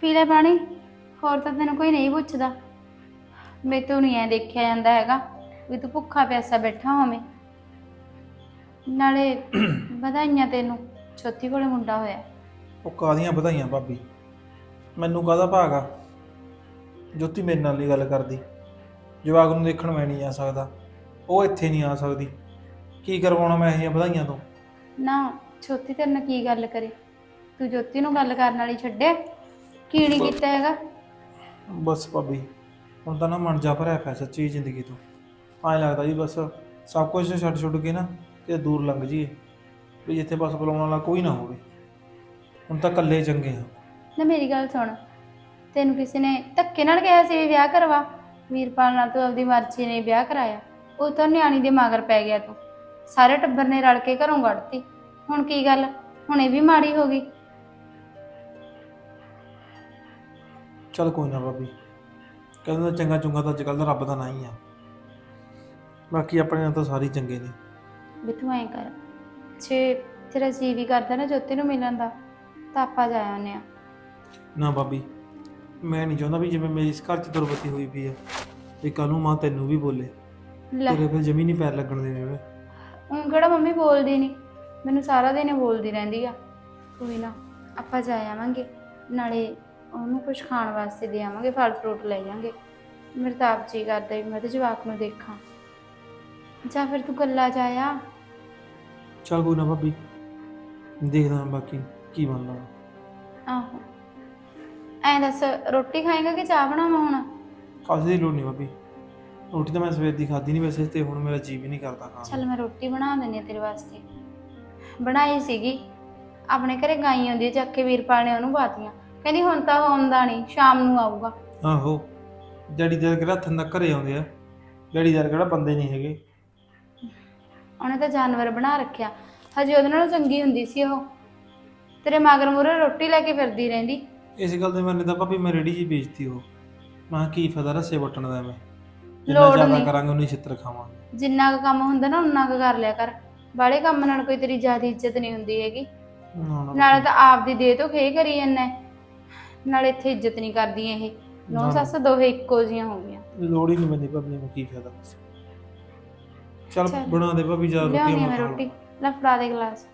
ਪੀ ਲੈ ਪਾਣੀ। ਹੋਰ ਤਾਂ ਤੈਨੂੰ ਕੋਈ ਨਹੀਂ ਪੁੱਛਦਾ। ਮੈਂ ਤੋਂ ਨਹੀਂ ਐ ਦੇਖਿਆ ਜਾਂਦਾ ਹੈਗਾ ਵੀ ਤੂੰ ਭੁੱਖਾ ਪਿਆਸਾ ਬੈਠਾ ਹੋਵੇਂ। ਨਾਲੇ ਵਧਾਈਆਂ ਤੈਨੂੰ ਛੋਟੀ ਕੋਲੇ ਮੁੰਡਾ ਹੋਇਆ। ਉਹ ਕਾਦੀਆਂ ਵਧਾਈਆਂ ਭਾਬੀ? ਮੈਨੂੰ ਕਾਹਦਾ ਭਾਗ ਆ? ਜੋਤੀ ਮੇਰੇ ਨਾਲ ਨਹੀਂ ਗੱਲ ਕਰਦੀ। ਜਵਾਕ ਨੂੰ ਦੇਖਣ ਮੈਂ ਨਹੀਂ ਆ ਸਕਦਾ। ਉਹ ਇੱਥੇ ਨਹੀਂ ਆ ਸਕਦੀ। ਕੀ ਕਰਵਾਉਣਾ ਮੈਂ ਇਹ ਵਧਾਈਆਂ ਤੋਂ? ਨਾ ਛੋਟੀ ਤੇਰੇ ਨਾਲ ਕੀ ਗੱਲ ਕਰੇ? ਤੂੰ ਜੋਤੀ ਨੂੰ ਗੱਲ ਕਰਨ ਵਾਲੀ ਛੱਡਿਆ? ਕੀ ਨਹੀਂ ਕੀਤਾ ਹੈਗਾ? ਬਸ ਭਾਬੀ ਹੁਣ ਤਾਂ ਨਾ ਮਨ ਜਾ ਭਰਿਆ ਪਿਆ ਸੱਚੀ ਜ਼ਿੰਦਗੀ ਤੋਂ। ਐਂ ਲੱਗਦਾ ਜੀ ਬਸ ਸਭ ਕੁਝ ਛੱਡ ਛੁੱਟ ਕੇ ਨਾ ਤੇ ਦੂਰ ਲੰਘ ਜੀਏ ਵੀ ਜਿੱਥੇ ਬਸ ਬੁਲਾਉਣ ਵਾਲਾ ਕੋਈ ਨਾ ਹੋਵੇ। ਹੁਣ ਤਾਂ ਇਕੱਲੇ ਚੰਗੇ ਆ ਨਾ ਮੇਰੀ ਗੱਲ ਸੁਣ। ਤੈਨੂੰ ਕਿਸੇ ਨੇ ਧੱਕੇ ਨਾਲ ਕਿਹਾ ਸੀ ਵੀ ਵਿਆਹ ਕਰਵਾ? ਵੀਰਪਾਲ ਨਾਲ ਤੂੰ ਆਪਦੀ ਮਰਜ਼ੀ ਨੇ ਵਿਆਹ ਕਰਾਇਆ। ਉਹ ਤਾਂ ਨਿਆਣੀ ਦੇ ਮਗਰ ਪੈ ਗਿਆ ਤੂੰ। ਸਾਰੇ ਟੱਬਰ ਨੇ ਰਲ ਕੇ ਘਰੋਂ ਕੱਢਤੀ ਹੁਣ ਕੀ ਗੱਲ? ਹੁਣ ਇਹ ਵੀ ਮਾੜੀ ਹੋ ਗਈ। ਚੱਲ ਕੋਈ ਨਾ ਭਾਬੀ। ਕਹਿੰਦਾ ਚੰਗਾ ਚੁੰਗਾ ਤਾਂ ਅੱਜ ਕੱਲ੍ਹ ਦਾ ਰੱਬ ਦਾ ਨਾਂ ਹੀ ਆ। ਬਾਕੀ ਆਪਣੇ ਨਾਲ ਤਾਂ ਸਾਰੇ ਹੀ ਚੰਗੇ ਨੇ। ਵੀ ਤੂੰ ਐਂ ਕਰ ਜੇ ਤੇਰਾ ਜੀ ਵੀ ਕਰਦਾ ਨਾ ਜੋਤੀ ਨੂੰ ਮਿਲਣ ਦਾ ਤਾਂ ਆਪਾਂ ਜਾ ਆਉਂਦੇ ਆ ਨਾ ਭਾਬੀ ਮੈਂ ਨਹੀਂ ਚਾਹੁੰਦਾ ਵੀ ਜਿਵੇਂ ਮੇਰੀ ਇਸ ਘਰ 'ਚ ਦੁਰਗਤੀ ਹੋਈ ਪਈ ਆ ਵੀ ਕੱਲ ਨੂੰ ਮਾਂ ਤੈਨੂੰ ਵੀ ਬੋਲੇ। ਲੈ। ਤੇਰੇ ਫਿਰ ਜ਼ਮੀਨ ਹੀ ਪੈਰ ਲੱਗਣ ਦੇਵੇ ਵੇ। ਹੁਣ ਕਿਹੜਾ ਮੰਮੀ ਬੋਲਦੀ ਨਹੀਂ ਮੈਨੂੰ ਸਾਰਾ ਦਿਨ ਬੋਲਦੀ ਰਹਿੰਦੀ ਆ। ਕੋਈ ਨਾ ਆਪਾਂ ਜਾ ਆਵਾਂਗੇ। ਨਾਲੇ ਉਹਨੂੰ ਕੁਝ ਖਾਣ ਵਾਸਤੇ ਦੇ ਆਵਾਂਗੇ ਫਲ ਫਰੂਟ ਲੈ ਜਾਾਂਗੇ ਮੇਰੇ ਤਾਂ ਆਪ ਜੀ ਕਰਦਾ ਵੀ ਮੈਂ ਤੇ ਜਵਾਕ ਨੂੰ ਦੇਖਾਂ। ਜਾਂ ਫਿਰ ਤੂੰ ਗੱਲਾਂ ਜਾਇਆ ਚੱਲ ਕੋਈ ਨਾ ਭਾਬੀ ਦੇਖਦਾ ਹਾਂ ਬਾਕੀ ਕੀ ਬਣਦਾ। ਆਹੋ। ਐਂ ਦੱਸ ਰੋਟੀ ਖਾਏਗਾ ਕਿ ਚਾਹ ਬਣਾਵਾਂ ਹੁਣ? ਕਾਸੇ ਦੀ ਲੋੜ ਨਹੀਂ ਭਾਬੀ। ਰੋਟੀ ਤਾਂ ਮੈਂ ਸਵੇਰ ਦੀ ਖਾਧੀ ਨਹੀਂ ਵੈਸੇ ਤੇ ਹੁਣ ਮੇਰਾ ਜੀ ਵੀ ਨਹੀਂ ਕਰਦਾ ਖਾਣ ਚੱਲ ਮੈਂ ਰੋਟੀ ਬਣਾ ਦਿੰਦੀ ਆ ਤੇਰੇ ਵਾਸਤੇ। ਬਣਾਈ ਸੀਗੀ। ਆਪਣੇ ਘਰੇ ਗਾਈ ਆਉਂਦੀ ਆ ਚੱਕ ਕੇ ਵੀਰਪਾਲ ਨੇ ਉਹਨੂੰ ਬਾਤੀਆਂ ਕਹਿੰਦੀ ਹੁਣ ਤਾਂ ਉਹ ਆਉਂਦਾ ਨਹੀਂ ਸ਼ਾਮ ਨੂੰ ਆਊਗਾ। ਆਹੋ। ਡੈਡੀ ਦੇ ਕਿਹੜਾ ਹੱਥਾਂ ਦਾ ਘਰੇ ਆਉਂਦੇ ਆ? ਡੈਡੀ ਦੇ ਕਿਹੜਾ ਬੰਦੇ ਨਹੀਂ ਹੈਗੇ। ਉਹਨੇ ਤਾਂ ਜਾਨਵਰ ਬਣਾ ਰੱਖਿਆ। ਹਜੇ ਉਹਦੇ ਨਾਲੋਂ ਚੰਗੀ ਹੁੰਦੀ ਸੀ ਉਹ। ਤੇਰੇ ਮਗਰ ਮੂਰੇ ਰੋਟੀ ਲੈ ਕੇ ਫਿਰਦੀ ਰਹਿੰਦੀ। ਇਸ ਗੱਲ ਦੇ ਮੈਨੇ ਤਾਂ ਭਾਬੀ ਮੈਂ ਰੇੜੀ ਜੀ ਵੇਚਤੀ ਉਹ। ਮੈਂ ਕਿਹਾ ਕੀ ਫਾਇਦਾ ਰੱਸੇ ਵਟਣ ਦਾ ਮੈਂ ਜਿੰਨਾ ਲੋੜ ਜ਼ਿਆਦਾ ਨਹੀਂ। ਕਰਾਂਗੇ ਉਨੀ ਛਿੱਤਰ ਖਾਵਾਂਗੇ। ਜਿੰਨਾ ਕੁ ਕੰਮ ਹੁੰਦਾ ਨਾ ਉਨਾ ਕੁ ਕਰ ਲਿਆ ਕਰ। ਬਾਲੇ ਕੰਮ ਨਾਲ ਕੋਈ ਤੇਰੀ ਜ਼ਿਆਦਾ ਇੱਜ਼ਤ ਨਹੀਂ ਹੁੰਦੀ ਹੈਗੀ। ਨਾ, ਨਾ। ਨਾਲੇ ਤਾਂ ਆਪ ਦੀ ਤੋਂ ਖੇ ਕਰੀ ਜਾਂਦਾ ਨਾਲੇ ਇੱਥੇ ਇੱਜ਼ਤ ਨਹੀਂ ਕਰਦੀਆਂ ਇਹ। ਨੌ ਨਾ। ਸੱਸ ਦੋਹੇ ਇੱਕੋ ਜੀਆਂ ਹੋ ਗਈਆਂ। ਲੋੜ ਹੀ ਨਹੀਂ ਪੈਂਦੀ ਭਾਬੀ ਨੂੰ ਕੀ ਫਾਇਦਾ। ਚੱਲ ਚੱਲ। ਬਣਾ ਦੇ ਭਾਬੀ ਜਾ ਲਿਆਉਣੀ ਮੈਂ। ਰੋਟੀ। ਲੈ ਫੜਾ ਦੇ ਗਲਾਸ।